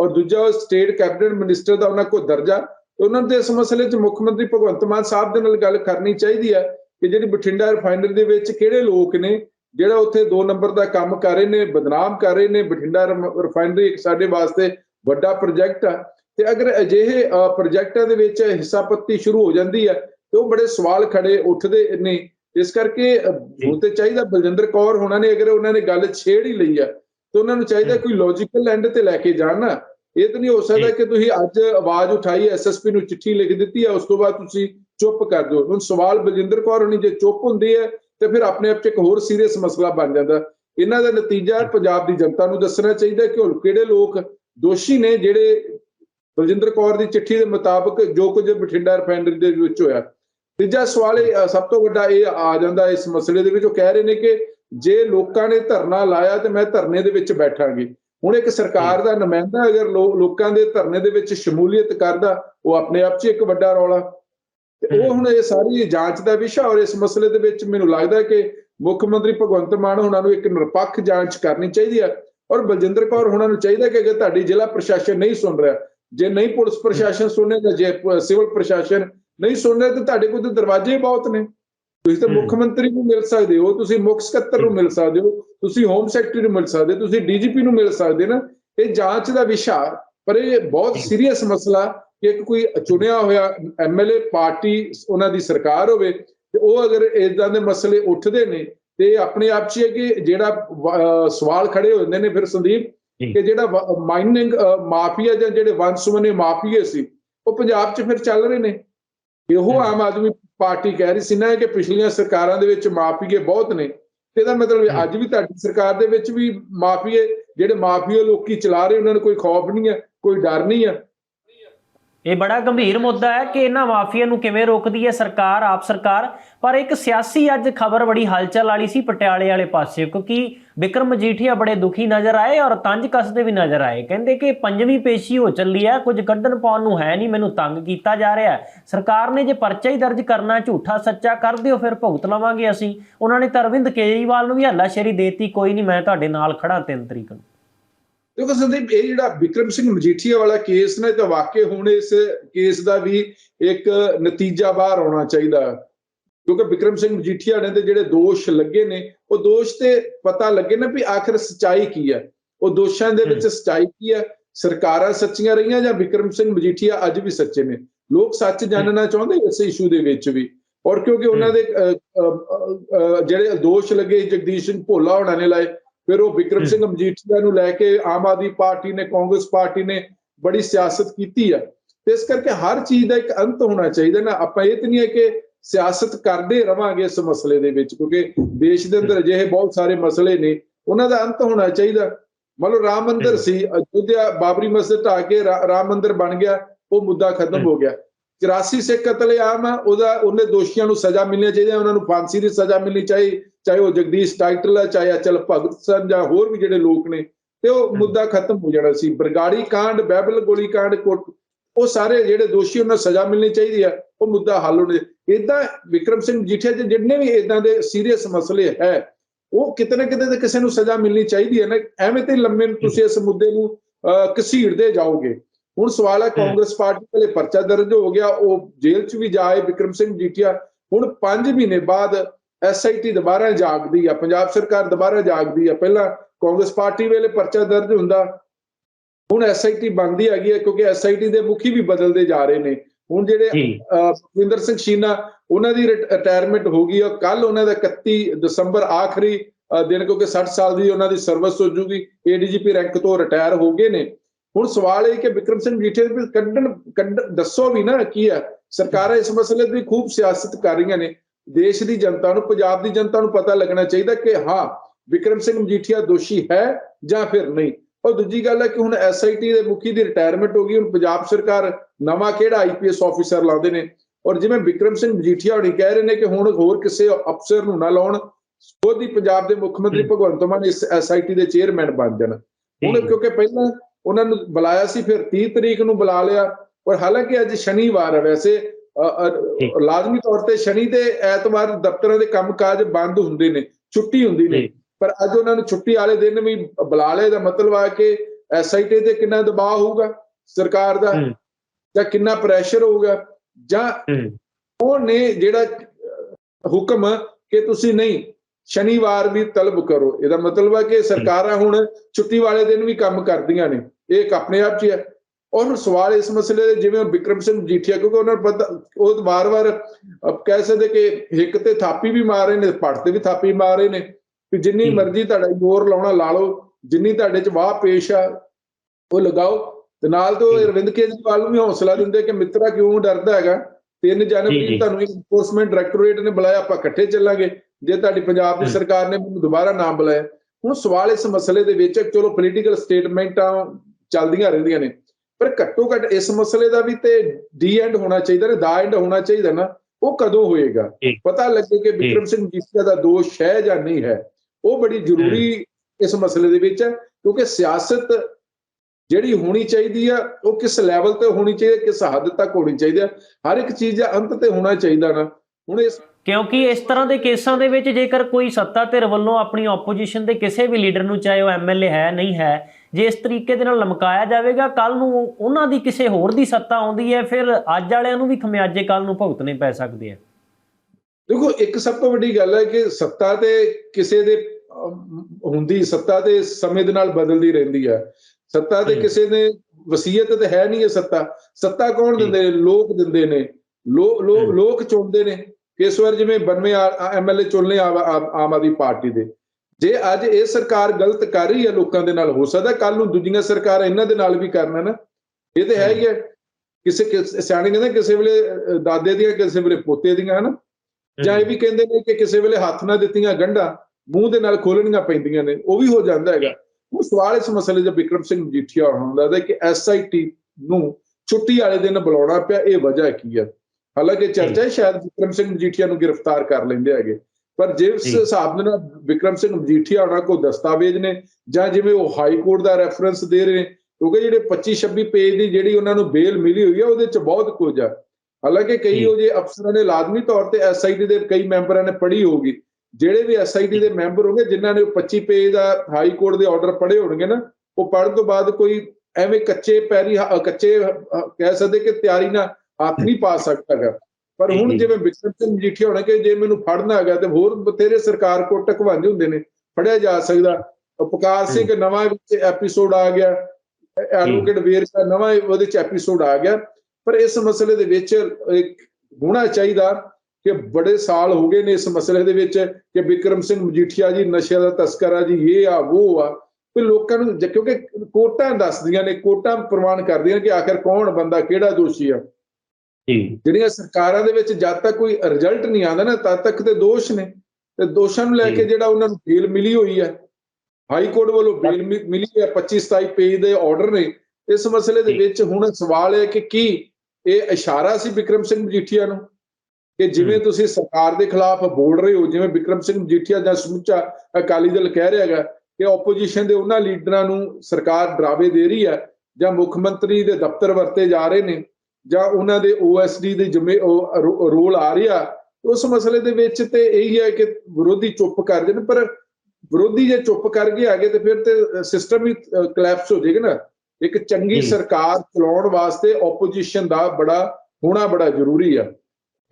ਔਰ ਦੂਜਾ ਸਟੇਟ ਕੈਬਨਿਟ ਮਿਨਿਸਟਰ ਦਾ ਉਹਨਾਂ ਕੋਲ ਦਰਜਾ ਉਹਨਾਂ ਦੇ ਇਸ ਮਸਲੇ 'ਚ ਮੁੱਖ ਮੰਤਰੀ ਭਗਵੰਤ ਮਾਨ ਸਾਹਿਬ ਦੇ ਨਾਲ ਗੱਲ ਕਰਨੀ ਚਾਹੀਦੀ ਹੈ ਕਿ ਜਿਹੜੀ ਬਠਿੰਡਾ ਰਿਫਾਈਨਰੀ ਦੇ ਵਿੱਚ ਕਿਹੜੇ ਲੋਕ ਨੇ ਜਿਹੜਾ ਉੱਥੇ 2 ਨੰਬਰ ਦਾ ਕੰਮ ਕਰ ਰਹੇ ਨੇ ਬਦਨਾਮ ਕਰ ਰਹੇ ਨੇ ਬਠਿੰਡਾ ਰਿਫਾਈਨਰੀ ਇੱਕ ਸਾਡੇ ਵਾਸਤੇ ਵੱਡਾ ਪ੍ਰੋਜੈਕਟ ਆ। ਤੇ ਅਗਰ ਅਜਿਹੇ ਪ੍ਰੋਜੈਕਟਾਂ ਦੇ ਵਿੱਚ ਹਿੱਸਾਪੱਤੀ ਸ਼ੁਰੂ ਹੋ ਜਾਂਦੀ ਹੈ ਤੇ ਉਹ ਬੜੇ ਸਵਾਲ ਖੜੇ ਉੱਠਦੇ ਨੇ। ਇਸ ਕਰਕੇ ਹੁਣ ਤੇ ਚਾਹੀਦਾ ਬਲਜਿੰਦਰ ਕੌਰ ਹੋਣਾ ਨੇ ਅਗਰ ਉਹਨਾਂ ਨੇ ਗੱਲ ਛੇੜ ਹੀ ਲਈ ਆ ਤੇ ਉਹਨਾਂ ਨੂੰ ਚਾਹੀਦਾ ਕੋਈ ਲੌਜੀਕਲ ਐਂਡ ਤੇ ਲੈ ਕੇ ਜਾਣ ਨਾ। ਇਹ ਤਾਂ ਨਹੀਂ ਹੋ ਸਕਦਾ। ਕਿ ਤੁਸੀਂ ਅੱਜ ਆਵਾਜ਼ ਉਠਾਈ ਐਸਐਸਪੀ ਨੂੰ ਚਿੱਠੀ ਲਿਖ ਦਿੱਤੀ ਹੈ ਉਸ ਤੋਂ ਬਾਅਦ ਤੁਸੀਂ ਚੁੱਪ ਕਰ ਦਿਓ ਹੁਣ ਸਵਾਲ ਬਲਜਿੰਦਰ ਕੌਰ ਹੋਣੀ ਜੇ ਚੁੱਪ ਹੁੰਦੀ ਹੈ ਤੇ ਫਿਰ ਆਪਣੇ ਆਪ 'ਚ ਇੱਕ ਹੋਰ ਸੀਰੀਅਸ ਮਸਲਾ ਬਣ ਜਾਂਦਾ। ਇਹਨਾਂ ਦਾ ਨਤੀਜਾ ਪੰਜਾਬ ਦੀ ਜਨਤਾ ਨੂੰ ਦੱਸਣਾ ਚਾਹੀਦਾ ਕਿ ਹੁਣ ਕਿਹੜੇ ਲੋਕ ਦੋਸ਼ੀ ਨੇ ਜਿਹੜੇ ਬਲਜਿੰਦਰ ਕੌਰ ਦੀ ਚਿੱਠੀ ਦੇ ਮੁਤਾਬਕ ਜੋ ਕੁਝ ਬਠਿੰਡਾ ਰਿਫਾਈਨਰੀ ਦੇ ਵਿੱਚ ਹੋਇਆ। ਤੀਜਾ ਸਵਾਲ ਇਹ ਸਭ ਤੋਂ ਵੱਡਾ ਇਹ ਆ ਜਾਂਦਾ ਇਸ ਮਸਲੇ ਦੇ ਵਿੱਚ। ਉਹ ਕਹਿ ਰਹੇ ਨੇ ਕਿ ਜੇ ਲੋਕਾਂ ਨੇ ਧਰਨਾ ਲਾਇਆ ਤੇ ਮੈਂ ਧਰਨੇ ਦੇ ਵਿੱਚ ਬੈਠਾਂਗੀ। ਹੁਣ ਇੱਕ ਸਰਕਾਰ ਦਾ ਨੁਮਾਇੰਦਾ ਅਗਰ ਲੋਕਾਂ ਦੇ ਧਰਨੇ ਦੇ ਵਿੱਚ ਸ਼ਮੂਲੀਅਤ ਕਰਦਾ ਉਹ ਆਪਣੇ ਆਪ 'ਚ ਇੱਕ ਵੱਡਾ ਰੌਲਾ। ਤੇ ਉਹ ਹੁਣ ਇਹ ਸਾਰੀ ਜਾਂਚ ਦਾ ਵਿਸ਼ਾ ਔਰ ਇਸ ਮਸਲੇ ਦੇ ਵਿੱਚ ਮੈਨੂੰ ਲੱਗਦਾ ਕਿ ਮੁੱਖ ਮੰਤਰੀ ਭਗਵੰਤ ਮਾਨ ਉਹਨਾਂ ਨੂੰ ਇੱਕ ਨਿਰਪੱਖ ਜਾਂਚ ਕਰਨੀ ਚਾਹੀਦੀ ਹੈ ਔਰ ਬਲਜਿੰਦਰ ਕੌਰ ਉਹਨਾਂ ਨੂੰ ਚਾਹੀਦਾ ਕਿ ਅਗਰ ਤੁਹਾਡੀ ਜ਼ਿਲ੍ਹਾ ਪ੍ਰਸ਼ਾਸਨ ਨਹੀਂ ਸੁਣ ਰਿਹਾ ਜੇ ਨਹੀਂ ਪੁਲਿਸ ਪ੍ਰਸ਼ਾਸਨ ਸੁਣੇਗਾ ਜੇ ਸਿਵਲ ਪ੍ਰਸ਼ਾਸਨ ਨਹੀਂ ਸੁਣ ਰਿਹਾ ਤੇ ਤੁਹਾਡੇ ਕੋਲ ਤਾਂ ਦਰਵਾਜ਼ੇ ਹੀ ਬਹੁਤ ਨੇ। ਤੁਸੀਂ ਤਾਂ। ਮੁੱਖ ਮੰਤਰੀ ਨੂੰ ਮਿਲ ਸਕਦੇ ਹੋ ਤੁਸੀਂ ਮੁੱਖ ਸਕੱਤਰ ਨੂੰ ਮਿਲ ਸਕਦੇ ਹੋ ਤੁਸੀਂ ਹੋਮ ਸੈਕਟਰੀ ਨੂੰ ਮਿਲ ਸਕਦੇ ਹੋ, ਤੁਸੀਂ ਡੀਜੀਪੀ ਨੂੰ ਮਿਲ ਸਕਦੇ ਨਾ ਇਹ ਜਾਂਚ ਦਾ ਵਿਸ਼ਾ ਪਰ ਇਹ ਬਹੁਤ ਸੀਰੀਅਸ ਮਸਲਾ ਕਿ ਇੱਕ ਕੋਈ ਚੁਣਿਆ ਹੋਇਆ ਐਮਐਲਏ ਪਾਰਟੀ ਉਹਨਾਂ ਦੀ ਸਰਕਾਰ ਹੋਵੇ ਤੇ ਉਹ ਅਗਰ ਇਦਾਂ ਦੇ ਮਸਲੇ ਉੱਠਦੇ ਨੇ ਤੇ ਆਪਣੇ ਆਪ 'ਚ ਹੀ ਕਿ ਜਿਹੜਾ ਸਵਾਲ ਖੜੇ ਹੋ ਜਾਂਦੇ ਨੇ ਫਿਰ ਸੰਦੀਪ। ਕਿ ਜਿਹੜਾ ਮਾਈਨਿੰਗ ਮਾਫੀਆ ਜਾਂ ਜਿਹੜੇ ਵੰਸੁਵਨੇ ਮਾਫੀਏ ਸੀ ਉਹ ਪੰਜਾਬ 'ਚ ਫਿਰ ਚੱਲ ਰਹੇ ਨੇ ਇਹੋ। ਆਮ ਆਦਮੀ ਪਾਰਟੀ ਕਹਿ ਰਹੀ ਸੀ ਨਾ ਕਿ ਪਿਛਲੀਆਂ ਸਰਕਾਰਾਂ ਦੇ ਵਿੱਚ ਮਾਫੀਏ ਬਹੁਤ ਨੇ ਤੇ ਇਹਦਾ ਮਤਲਬ। ਅੱਜ ਵੀ ਤੁਹਾਡੀ ਸਰਕਾਰ ਦੇ ਵਿੱਚ ਵੀ ਮਾਫੀਏ ਜਿਹੜੇ ਮਾਫੀਆ ਲੋਕੀ ਚਲਾ ਰਹੇ ਉਹਨਾਂ ਨੂੰ ਕੋਈ ਖੌਫ ਨਹੀਂ ਹੈ ਕੋਈ ਡਰ ਨਹੀਂ ਹੈ ਇਹ ਬੜਾ ਗੰਭੀਰ ਮੁੱਦਾ ਹੈ ਕਿ ਇਹਨਾਂ ਮਾਫੀਆ ਨੂੰ ਕਿਵੇਂ ਰੋਕਦੀ ਹੈ ਸਰਕਾਰ, ਆਪ ਸਰਕਾਰ? ਪਰ ਇੱਕ ਸਿਆਸੀ ਅੱਜ ਖਬਰ ਬੜੀ ਹਲਚਲ ਵਾਲੀ ਸੀ ਪਟਿਆਲੇ ਵਾਲੇ ਪਾਸੇ, ਕਿਉਂਕਿ ਵਿਕਰਮ ਮਜੀਠੀਆ ਬੜੇ ਦੁਖੀ ਨਜ਼ਰ ਆਏ ਔਰ ਤੰਜ ਕੱਸਦੇ ਵੀ ਨਜ਼ਰ ਆਏ। ਕਹਿੰਦੇ ਕਿ ਪੰਜਵੀਂ ਪੇਸ਼ੀ ਹੋ ਚੱਲੀ ਹੈ, ਕੁਝ ਕੱਢਣ ਪਾਉਣ ਨੂੰ ਹੈ ਨਹੀਂ, ਮੈਨੂੰ ਤੰਗ ਕੀਤਾ ਜਾ ਰਿਹਾ ਸਰਕਾਰ ਨੇ ਜੇ ਪਰਚਾ ਹੀ ਦਰਜ ਕਰਨਾ ਝੂਠਾ ਸੱਚਾ ਕਰ ਦਿਓ, ਫਿਰ ਭੁਗਤ ਲਵਾਂਗੇ ਅਸੀਂ। ਉਹਨਾਂ ਨੇ ਤਾਂ ਅਰਵਿੰਦ ਕੇਜਰੀਵਾਲ ਨੂੰ ਵੀ ਹੱਲਾਸ਼ੇਰੀ ਦੇਤੀ, ਕੋਈ ਨਹੀਂ, ਮੈਂ ਤੁਹਾਡੇ ਨਾਲ ਖੜਾ 3 ਤਰੀਕ ਨੂੰ। ਦੇਖੋ ਸੰਦੀਪ ਇਹ ਜਿਹੜਾ ਵਿਕਰਮ ਸਿੰਘ ਮਜੀਠੀਆ ਵਾਲਾ ਕੇਸ ਨੇ ਤਾਂ ਵਾਕਿਆ ਹੁਣ ਇਸ ਕੇਸ ਦਾ ਵੀ ਇੱਕ ਨਤੀਜਾ ਬਾਹਰ ਆਉਣਾ ਚਾਹੀਦਾ। ਕਿਉਂਕਿ ਵਿਕਰਮ ਸਿੰਘ ਮਜੀਠੀਆ ਨੇ ਤੇ ਜਿਹੜੇ ਦੋਸ਼ ਲੱਗੇ ਨੇ ਉਹ ਦੋਸ਼ ਤੇ ਪਤਾ ਲੱਗੇ ਨਾ ਵੀ ਆਖਰ ਸਚਾਈ ਕੀ ਹੈ। ਉਹ ਦੋਸ਼ਾਂ ਦੇ ਵਿੱਚ ਸਚਾਈ ਕੀ ਹੈ? ਸਰਕਾਰਾਂ ਸੱਚੀਆਂ ਰਹੀਆਂ ਜਾਂ ਵਿਕਰਮ ਸਿੰਘ ਮਜੀਠੀਆ ਅੱਜ ਵੀ ਸੱਚੇ ਨੇ? ਲੋਕ ਸੱਚ ਜਾਣਨਾ ਚਾਹੁੰਦੇ ਇਸ ਇਸ਼ੂ ਦੇ ਵਿੱਚ ਵੀ। ਔਰ ਕਿਉਂਕਿ ਉਹਨਾਂ ਦੇ ਜਿਹੜੇ ਦੋਸ਼ ਲੱਗੇ ਜਗਦੀਸ਼ ਸਿੰਘ ਭੋਲਾ ਹੋਣਾ ਨੇ ਲਾਏ ਫਿਰ ਉਹ ਵਿਕਰਮ। ਸਿੰਘ ਮਜੀਠੀਆ ਨੂੰ ਲੈ ਕੇ ਆਮ ਆਦਮੀ ਪਾਰਟੀ ਨੇ ਕਾਂਗਰਸ ਪਾਰਟੀ ਨੇ ਬੜੀ ਸਿਆਸਤ ਕੀਤੀ ਆ ਤੇ ਇਸ ਕਰਕੇ ਹਰ ਚੀਜ਼ ਦਾ ਇੱਕ ਅੰਤ ਹੋਣਾ ਚਾਹੀਦਾ ਨਾ ਆਪਾਂ ਇਹ ਤਾਂ ਨਹੀਂ ਹੈ ਕਿ ਸਿਆਸਤ ਕਰਦੇ ਰਵਾਂਗੇ ਇਸ ਮਸਲੇ ਦੇ ਵਿੱਚ ਕਿਉਂਕਿ ਦੇਸ਼ ਦੇ ਅੰਦਰ ਅਜਿਹੇ ਬਹੁਤ ਸਾਰੇ ਮਸਲੇ ਨੇ ਉਹਨਾਂ ਦਾ ਅੰਤ ਹੋਣਾ ਚਾਹੀਦਾ ਮੰਨ ਲਓ ਰਾਮ ਮੰਦਿਰ। ਸੀ ਅਯੁੱਧਿਆ ਬਾਬਰੀ ਮਸਜਿਦ ਢਾਹ ਕੇ ਰਾਮ ਮੰਦਿਰ ਬਣ ਗਿਆ ਉਹ ਮੁੱਦਾ ਖਤਮ। ਹੋ ਗਿਆ 84 ਸਿੱਖ ਕਤਲੇਆਮ ਆ ਉਹਦਾ ਉਹਨੇ ਦੋਸ਼ੀਆਂ ਨੂੰ ਸਜ਼ਾ ਮਿਲਣੀ ਚਾਹੀਦੀ ਹੈ ਉਹਨਾਂ ਨੂੰ ਫਾਂਸੀ ਦੀ ਸਜ਼ਾ ਮਿਲਣੀ ਚਾਹੀ ਚਾਹੇ ਉਹ ਜਗਦੀਸ਼ ਟਾਈਟਲ ਹੈ ਚਾਹੇ ਅਚਲ ਭਗਤ ਸਨ ਜਾਂ ਹੋਰ ਵੀ ਜਿਹੜੇ ਲੋਕ ਨੇ ਤੇ ਉਹ। ਮੁੱਦਾ ਖਤਮ ਹੋ ਜਾਣਾ ਸੀ। ਬਰਗਾੜੀ ਕਾਂਡ ਬੈਬਲ ਗੋਲੀ ਕਾਂਡ ਕੋਟ- ਉਹ ਸਾਰੇ ਜਿਹੜੇ ਦੋਸ਼ੀ ਉਹਨਾਂ ਸਜ਼ਾ ਮਿਲਣੀ ਚਾਹੀਦੀ ਹੈ ਉਹ ਮੁੱਦਾ ਹੱਲ ਹੋਣੇ। ਇਦਾਂ ਵਿਕਰਮ ਸਿੰਘ ਜੀਠੇ ਦੇ ਜਿੰਨੇ ਵੀ ਇਦਾਂ ਦੇ ਸੀਰੀਅਸ ਮਸਲੇ ਹੈ ਉਹ ਕਿਤੇ ਨਾ ਕਿਤੇ ਤੇ ਕਿਸੇ ਨੂੰ ਸਜ਼ਾ ਮਿਲਣੀ ਚਾਹੀਦੀ ਹੈ ਨਾ। ਐਵੇਂ ਤੇ ਲੰਮੇ ਨੂੰ ਤੁਸੀਂ ਇਸ ਮੁੱਦੇ ਨੂੰ ਘਸੀੜਦੇ ਜਾਓਗੇ। ਹੁਣ ਸਵਾਲ ਹੈ ਕਾਂਗਰਸ ਪਾਰਟੀ ਕੋਲੇ ਪਰਚਾ ਦਰਜ ਹੋ ਗਿਆ ਉਹ ਜੇਲ੍ਹ 'ਚ ਵੀ ਜਾਏ ਵਿਕਰਮ ਸਿੰਘ ਜੀਠੀਆ। ਹੁਣ 5 ਮਹੀਨੇ ਬਾਅਦ ਐਸਆਈਟੀ ਦੁਬਾਰਾ ਜਾਗਦੀ ਆ ਪੰਜਾਬ ਸਰਕਾਰ ਦੁਬਾਰਾ ਜਾਗਦੀ ਆ। ਪਹਿਲਾਂ ਕਾਂਗਰਸ ਪਾਰਟੀ ਵੇਲੇ ਪਰਚਾ ਦਰਜ ਹੁੰਦਾ। ਹੁਣ ਐਸਆਈਟੀ ਬਣਦੀ ਹੈਗੀ ਹੈ ਕਿਉਂਕਿ ਐਸਆਈਟੀ ਦੇ ਮੁਖੀ ਵੀ ਬਦਲਦੇ ਜਾ ਰਹੇ ਨੇ। ਹੁਣ ਜਿਹੜੇ ਭੁਪਿੰਦਰ ਸਿੰਘ ਸ਼ੀਨਾ ਉਹਨਾਂ ਦੀ ਰਿਟਾਇਰਮੈਂਟ ਹੋ ਗਈ ਔਰ ਕੱਲ ਉਹਨਾਂ ਦਾ 31 ਦਸੰਬਰ ਆਖਰੀ ਦਿਨ ਕਿਉਂਕਿ 60 ਸਾਲ ਦੀ ਉਹਨਾਂ ਦੀ ਸਰਵਿਸ ਹੋ ਜੂਗੀ। ਏਡੀਜੀਪੀ ਰੈਂਕ ਤੋਂ ਰਿਟਾਇਰ ਹੋ ਗਏ ਨੇ। ਹੁਣ ਸਵਾਲ ਇਹ ਕਿ ਵਿਕਰਮ ਸਿੰਘ ਜੀਠੇ ਦੇ ਵੀ ਕੱਢਣ ਕੱਢ ਦੱਸੋ ਵੀ ਨਾ ਕੀ ਹੈ। ਸਰਕਾਰਾਂ ਇਸ ਮਸਲੇ ਦੀ ਖੂਬ ਸਿਆਸਤ ਕਰ ਰਹੀਆਂ ਨੇ। ਦੇਸ਼ ਦੀ ਜਨਤਾ ਨੂੰ ਪੰਜਾਬ ਦੀ ਜਨਤਾ ਨੂੰ ਪਤਾ ਲੱਗਣਾ ਚਾਹੀਦਾ ਕਿ ਹਾਂ ਵਿਕਰਮ ਸਿੰਘ ਮਜੀਠੀਆ ਦੋਸ਼ੀ ਹੈ ਜਾਂ ਫਿਰ ਨਹੀਂ ਔਰ ਦੂਜੀ ਗੱਲ ਹੈ ਕਿ ਹੁਣ ਐਸਆਈਟੀ ਦੇ ਮੁਖੀ ਦੀ ਰਿਟਾਇਰਮੈਂਟ ਹੋ ਗਈ ਹੁਣ ਪੰਜਾਬ ਸਰਕਾਰ ਨਵਾਂ ਕਿਹੜਾ ਆਈਪੀਐਸ ਆਫੀਸਰ ਲਾਉਂਦੇ ਨੇ ਔਰ ਜਿਵੇਂ ਵਿਕਰਮ ਸਿੰਘ ਮਜੀਠੀਆ ਹੋਣੀ ਕਹਿ ਰਹੇ ਨੇ ਕਿ ਹੁਣ ਹੋਰ ਕਿਸੇ ਅਫਸਰ ਨੂੰ ਨਾ ਲਾਉਣ ਖੁਦ ਹੀ ਪੰਜਾਬ ਦੇ ਮੁੱਖ ਮੰਤਰੀ। ਭਗਵੰਤ ਮਾਨ ਇਸ ਐਸਆਈਟੀ ਦੇ ਚੇਅਰਮੈਨ ਬਣ ਜਾਣ ਹੁਣ। ਕਿਉਂਕਿ ਪਹਿਲਾਂ ਉਹਨਾਂ ਨੂੰ ਬੁਲਾਇਆ ਸੀ ਫਿਰ 30 ਤਰੀਕ ਨੂੰ ਬੁਲਾ ਲਿਆ ਪਰ ਹਾਲਾਂਕਿ ਅੱਜ ਸ਼ਨੀਵਾਰ ਹੈ ਵੈਸੇ। ਲਾਜ਼ਮੀ ਤੌਰ ਤੇ ਸ਼ਨੀ ਤੇ ਐਤਵਾਰ ਦਫ਼ਤਰਾਂ ਦੇ ਕੰਮਕਾਜ ਬੰਦ ਹੁੰਦੇ ਨੇ ਛੁੱਟੀ ਹੁੰਦੀ ਨੇ। ਪਰ ਅੱਜ ਉਹਨਾਂ ਨੂੰ ਛੁੱਟੀ ਵਾਲੇ ਦਿਨ ਵੀ ਬੁਲਾ ਲਿਆ ਦਾ ਮਤਲਬ ਆ ਕਿ ਐਸਆਈਟੀ ਤੇ ਕਿੰਨਾ ਦਬਾਅ ਹੋਊਗਾ ਸਰਕਾਰ ਦਾ। ਜਾਂ ਕਿੰਨਾ ਪ੍ਰੈਸ਼ਰ ਹੋਊਗਾ? ਜਾਂ ਹੂੰ। ਉਹਨੇ ਜਿਹੜਾ ਹੁਕਮ ਕਿ ਤੁਸੀਂ ਨਹੀਂ ਸ਼ਨੀਵਾਰ ਵੀ ਤਲਬ ਕਰੋ। ਇਹਦਾ ਮਤਲਬ ਹੈ ਕਿ ਸਰਕਾਰਾਂ ਹੁਣ ਛੁੱਟੀ ਵਾਲੇ ਦਿਨ ਵੀ ਕੰਮ ਕਰਦੀਆਂ ਨੇ। ਇਹ ਇੱਕ ਆਪਣੇ ਆਪ 'ਚ ਹੈ ਔਰ ਸਵਾਲ ਇਸ ਮਸਲੇ ਦੇ ਜਿਵੇਂ ਵਿਕਰਮ ਸਿੰਘ ਜੀਠੀਆ ਕਿਉਂਕਿ ਉਹਨਾਂ ਨੂੰ ਪਤਾ ਉਹ ਵਾਰ-ਵਾਰ ਕਹਿ ਸਕਦੇ ਕਿ ਹਿੱਕ ਤੇ ਥਾਪੀ ਵੀ ਮਾਰ ਰਹੇ ਨੇ ਪੱਟ ਤੇ ਵੀ ਥਾਪੀ ਮਾਰ ਰਹੇ ਨੇ ਕਿ ਜਿੰਨੀ। ਮਰਜ਼ੀ ਤੁਹਾਡਾ ਜ਼ੋਰ ਲਾਉਣਾ ਲਾ ਲਓ ਜਿੰਨੀ ਤੁਹਾਡੇ 'ਚ ਵਾਹ ਪੇਸ਼ ਆ ਉਹ ਲਗਾਓ ਤੇ ਨਾਲ ਤੋਂ। ਅਰਵਿੰਦ ਕੇਜਰੀਵਾਲ ਨੂੰ ਵੀ ਹੌਸਲਾ ਦਿੰਦੇ ਕਿ ਮਿੱਤਰਾ ਕਿਉਂ ਡਰਦਾ ਹੈਗਾ 3 ਜੀ, ਜਨਵਰੀ। ਤੁਹਾਨੂੰ ਇਨਫੋਰਸਮੈਂਟ ਡਾਇਰੈਕਟੋਰੇਟ ਨੇ ਬੁਲਾਇਆ ਆਪਾਂ ਇਕੱਠੇ ਚੱਲਾਂਗੇ ਜੇ ਤੁਹਾਡੀ ਪੰਜਾਬ ਦੀ। ਸਰਕਾਰ ਨੇ ਮੈਨੂੰ ਦੁਬਾਰਾ ਨਾਮ ਬੁਲਾਇਆ ਹੁਣ ਸਵਾਲ ਇਸ ਮਸਲੇ ਦੇ ਵਿੱਚ ਚਲੋ ਪੋਲੀਟੀਕਲ ਸਟੇਟਮੈਂਟਾਂ ਚੱਲਦੀਆਂ ਰਹਿੰਦੀਆਂ ਨੇ ਪਰ ਘੱਟੋ ਘੱਟ ਇਸ ਮਸਲੇ ਦਾ ਵੀ ਤੇ ਡੀ ਐਂਡ ਹੋਣਾ ਚਾਹੀਦਾ ਨਾ ਦਾ ਐਂਡ ਹੋਣਾ ਚਾਹੀਦਾ ਨਾ ਉਹ ਕਦੋਂ ਹੋਏਗਾ। ਪਤਾ ਲੱਗੇ ਕਿ ਵਿਕਰਮ ਸਿੰਘ ਜੀਸੀਆ ਦਾ ਦੋਸ਼ ਹੈ ਜਾਂ ਨਹੀਂ ਹੈ ਉਹ ਬੜੀ ਜ਼ਰੂਰੀ ਇਸ ਮਸਲੇ ਦੇ ਵਿੱਚ ਹੈ ਕਿਉਂਕਿ ਸਿਆਸਤ ਜਿਹੜੀ ਹੋਣੀ ਚਾਹੀਦੀ ਆ ਉਹ ਕਿਸ ਲੈਵਲ ਤੇ ਹੋਣੀ ਚਾਹੀਦੀ ਹੈ ਕਿਸ ਹੱਦ ਤੱਕ ਹੋਣੀ ਚਾਹੀਦੀ ਹੈ ਹਰ ਇੱਕ ਚੀਜ਼ ਦਾ ਅੰਤ ਤੇ ਹੋਣਾ ਚਾਹੀਦਾ ਨਾ। ਹੁਣ ਇਸ ਕਿਉਂਕਿ ਇਸ ਤਰ੍ਹਾਂ ਦੇ ਕੇਸਾਂ ਦੇ ਵਿੱਚ ਜੇਕਰ ਕੋਈ ਸੱਤਾ ਧਿਰ ਵੱਲੋਂ ਆਪਣੀ ਆਪੋਜੀਸ਼ਨ ਦੇ ਕਿਸੇ ਵੀ ਲੀਡਰ ਨੂੰ ਚਾਹੇ ਉਹ ਐਮਐਲਏ ਹੈ ਨਹੀਂ ਹੈ ਜੇ ਇਸ ਤਰੀਕੇ ਦੇ ਨਾਲ ਲਮਕਾਇਆ ਜਾਵੇਗਾ ਕੱਲ ਨੂੰ ਉਹਨਾਂ ਦੀ ਕਿਸੇ ਹੋਰ ਦੀ ਸੱਤਾ ਆਉਂਦੀ ਹੈ ਫਿਰ ਅੱਜ ਵਾਲਿਆਂ ਨੂੰ ਵੀ ਖਮਿਆਜੇ ਕੱਲ ਨੂੰ ਭੁਗਤਣੇ ਪੈ ਸਕਦੇ ਆ। ਦੇਖੋ ਇੱਕ ਸਭ ਤੋਂ ਵੱਡੀ ਗੱਲ ਹੈ ਕਿ ਸੱਤਾ ਤੇ ਕਿਸੇ ਦੇ ਹੁੰਦੀ ਸੱਤਾ ਤੇ ਸਮੇਂ ਦੇ ਨਾਲ ਬਦਲਦੀ ਰਹਿੰਦੀ ਹੈ। ਸੱਤਾ ਤੇ। ਕਿਸੇ ਨੇ ਵਸੀਅਤ ਤੇ ਹੈ ਨਹੀਂ ਇਹ ਸੱਤਾ। ਸੱਤਾ ਕੌਣ। ਦਿੰਦੇ? ਨੇ ਲੋਕ ਦਿੰਦੇ ਨੇ। ਲੋ- ਲੋ- ਹਮ। ਲੋਕ ਚੁਣਦੇ ਨੇ। ਇਸ ਵਾਰ ਜਿਵੇਂ 92 ਐਮਐਲਏ ਚੁਣਨੇ ਆਮ ਆਦਮੀ ਪਾਰਟੀ ਦੇ। ਜੇ ਅੱਜ ਇਹ ਸਰਕਾਰ ਗਲਤ ਕਰ ਰਹੀ ਹੈ ਲੋਕਾਂ ਦੇ ਨਾਲ ਹੋ ਸਕਦਾ ਕੱਲ ਨੂੰ ਦੂਜੀਆਂ ਸਰਕਾਰਾਂ ਇਹਨਾਂ ਦੇ ਨਾਲ ਵੀ ਕਰਨਾ ਨਾ? ਇਹ ਤੇ ਹੈ ਹੀ ਹੈ। ਕਿਸੇ ਸਿਆਣੇ ਕਹਿੰਦੇ ਕਿਸੇ ਵੇਲੇ ਦਾਦੇ ਦੀਆਂ ਕਿਸੇ ਵੇਲੇ ਪੋਤੇ ਦੀਆਂ ਹਨਾ ਜਾਂ ਇਹ ਵੀ ਕਹਿੰਦੇ ਨੇ ਕਿ ਕਿਸੇ ਵੇਲੇ ਹੱਥ ਨਾਲ ਦਿੱਤੀਆਂ ਗੰਢਾਂ ਮੂੰਹ ਦੇ ਨਾਲ ਖੋਲਣੀਆਂ ਪੈਂਦੀਆਂ ਨੇ ਉਹ ਵੀ ਹੋ ਜਾਂਦਾ ਹੈਗਾ। ਉਹ ਸਵਾਲ ਇਸ ਮਸਲੇ 'ਚ ਵਿਕਰਮ ਸਿੰਘ ਜੀਠੀਆ ਹੁੰਦਾ ਹੈ ਕਿ ਐਸਆਈਟੀ ਨੂੰ ਛੁੱਟੀ ਵਾਲੇ ਦਿਨ ਬੁਲਾਉਣਾ ਪਿਆ ਇਹ ਵਜ੍ਹਾ ਕੀ ਹੈ? ਹਾਲਾਂਕਿ ਚਰਚਾ ਹੈ। ਸ਼ਾਇਦ ਵਿਕਰਮ ਸਿੰਘ ਜੀਠੀਆ ਨੂੰ ਗ੍ਰਿਫਤਾਰ ਕਰ ਲੈਂਦੇ ਹੈਗੇ। ਪਰ ਜਿਸ। ਹਿਸਾਬ ਨਾਲ ਵਿਕਰਮ ਸਿੰਘ ਮਜੀਠੀਆ ਉਹਨਾਂ ਕੋਲ ਦਸਤਾਵੇਜ਼ ਨੇ ਜਾਂ ਜਿਵੇਂ ਉਹ ਹਾਈ ਕੋਰਟ ਦਾ ਰੈਫਰੈਂਸ ਦੇ ਰਹੇ ਨੇ ਕਿਉਂਕਿ ਜਿਹੜੇ 25 26 ਪੇਜ ਦੀ ਜਿਹੜੀ ਉਹਨਾਂ ਨੂੰ ਬੇਲ ਮਿਲੀ ਹੋਈ ਹੈ ਉਹਦੇ 'ਚ ਬਹੁਤ ਕੁਝ ਆ ਹਾਲਾਂਕਿ ਕਈ। ਉਹ ਜੇ ਅਫਸਰਾਂ ਨੇ ਲਾਜ਼ਮੀ ਤੌਰ ਤੇ ਐਸਆਈਟੀ ਦੇ ਕਈ ਮੈਂਬਰਾਂ ਨੇ ਪੜ੍ਹੀ ਹੋਗੀ ਜਿਹੜੇ ਵੀ ਐਸਆਈਟੀ ਦੇ ਮੈਂਬਰ ਹੋਣਗੇ ਜਿਨ੍ਹਾਂ ਨੇ ਉਹ 25 ਪੇਜ ਦਾ ਹਾਈ ਕੋਰਟ ਦੇ ਆਰਡਰ ਪੜ੍ਹੇ ਹੋਣਗੇ ਨਾ ਉਹ ਪੜ੍ਹਨ ਤੋਂ ਬਾਅਦ ਕੋਈ ਐਵੇਂ ਕੱਚੇ ਪੈਰੀ ਹ- ਕੱਚੇ ਕਹਿ ਸਕਦੇ ਕਿ ਤਿਆਰੀ ਨਾਲ ਹੱਥ ਨਹੀਂ ਪਾ ਸਕਦਾਗਾ ਪਰ ਹੁਣ। ਜਿਵੇਂ ਵਿਕਰਮ ਸਿੰਘ ਮਜੀਠੀਆ ਹੋਣਾ ਕਿ ਜੇ ਮੈਨੂੰ ਫੜਨਾ ਹੈਗਾ ਤੇ ਹੋਰ ਬਥੇਰੇ ਸਰਕਾਰ ਕੋਲ ਟਕਵਾਂਜੇ ਹੁੰਦੇ ਨੇ ਫੜਿਆ ਜਾ ਸਕਦਾ। ਉਪਕਾਰ ਸਿੰਘ ਨਵਾਂ ਵਿੱਚ ਐਪੀਸੋਡ ਆ ਗਿਆ। ਐਡਵੋਕੇਟ ਵੇਰਕਾ ਨਵਾਂ ਉਹਦੇ ਚ ਐਪੀਸੋਡ ਆ ਗਿਆ। ਪਰ ਇਸ ਮਸਲੇ ਦੇ ਵਿੱਚ ਇੱਕ ਹੋਣਾ ਚਾਹੀਦਾ ਕਿ ਬੜੇ ਸਾਲ ਹੋ ਗਏ ਨੇ ਇਸ ਮਸਲੇ ਦੇ ਵਿੱਚ ਕਿ ਵਿਕਰਮ ਸਿੰਘ ਮਜੀਠੀਆ ਜੀ ਨਸ਼ੇ ਦਾ ਤਸਕਰ ਆ ਜੀ ਇਹ ਆ ਉਹ ਆ। ਕਿ ਲੋਕਾਂ ਨੂੰ ਕਿਉਂਕਿ ਕੋਟਾਂ ਦੱਸਦੀਆਂ ਨੇ ਕੋਟਾਂ ਪ੍ਰਮਾਣ ਕਰਦੀਆਂ ਨੇ ਕਿ ਆਖਰ ਕੌਣ ਬੰਦਾ ਕਿਹੜਾ ਦੋਸ਼ੀ ਆ? ਜਿਹੜੀਆਂ ਸਰਕਾਰਾਂ ਦੇ ਵਿੱਚ ਜਦ ਤੱਕ ਕੋਈ ਰਿਜ਼ਲਟ ਨਹੀਂ ਆਉਂਦਾ ਨਾ ਤਦ ਤੱਕ ਤੇ ਦੋਸ਼ ਨੇ ਤੇ ਦੋਸ਼ਾਂ ਨੂੰ ਲੈ ਕੇ। ਜਿਹੜਾ ਉਹਨਾਂ ਨੂੰ ਬੇਲ ਮਿਲੀ ਹੋਈ ਹੈ ਹਾਈ ਕੋਰਟ ਵੱਲੋਂ ਬੇਲ ਮਿਲੀ ਹੈ 25 27 ਪੇਜ ਦੇ ਆਰਡਰ ਨੇ ਇਸ ਮਸਲੇ ਦੇ। ਵਿੱਚ ਹੁਣ ਸਵਾਲ ਹੈ ਕਿ ਕੀ ਇਹ ਇਸ਼ਾਰਾ ਸੀ ਵਿਕਰਮ ਸਿੰਘ ਮਜੀਠੀਆ ਨੂੰ ਕਿ ਜਿਵੇਂ। ਤੁਸੀਂ ਸਰਕਾਰ ਦੇ ਖਿਲਾਫ ਬੋਲ ਰਹੇ ਹੋ ਜਿਵੇਂ ਵਿਕਰਮ ਸਿੰਘ ਮਜੀਠੀਆ ਜਾਂ ਸਮੁੱਚਾ ਅਕਾਲੀ ਦਲ ਕਹਿ ਰਿਹਾ ਹੈਗਾ ਕਿ ਆਪੋਜੀਸ਼ਨ ਦੇ ਉਹਨਾਂ ਲੀਡਰਾਂ ਨੂੰ ਸਰਕਾਰ ਡਰਾਵੇ ਦੇ ਰਹੀ ਹੈ ਜਾਂ ਮੁੱਖ ਮੰਤਰੀ ਦੇ ਦਫ਼ਤਰ ਵਰਤੇ ਜਾ ਰਹੇ ਨੇ ਜਾਂ ਉਹਨਾਂ ਦੇ ਓਐਸਡੀ ਦੇ ਜਿੰਮੇ ਰੋਲ ਆ ਰਿਹਾ ਉਸ ਮਸਲੇ ਦੇ ਵਿੱਚ ਤੇ ਇਹੀ ਹੈ ਕਿ ਵਿਰੋਧੀ ਚੁੱਪ ਕਰ ਜਾਣ ਪਰ ਵਿਰੋਧੀ ਜੇ ਚੁੱਪ ਕਰ ਗਏ ਆਗੇ ਤੇ ਫਿਰ ਤੇ ਸਿਸਟਮ ਹੀ ਕਲੈਪਸ ਹੋ ਜਾਏਗਾ ਨਾ ਇੱਕ ਚੰਗੀ। ਸਰਕਾਰ ਚਲਾਉਣ ਵਾਸਤੇ ਆਪੋਜੀਸ਼ਨ ਦਾ ਬੜਾ ਹੋਣਾ ਬੜਾ ਜ਼ਰੂਰੀ ਆ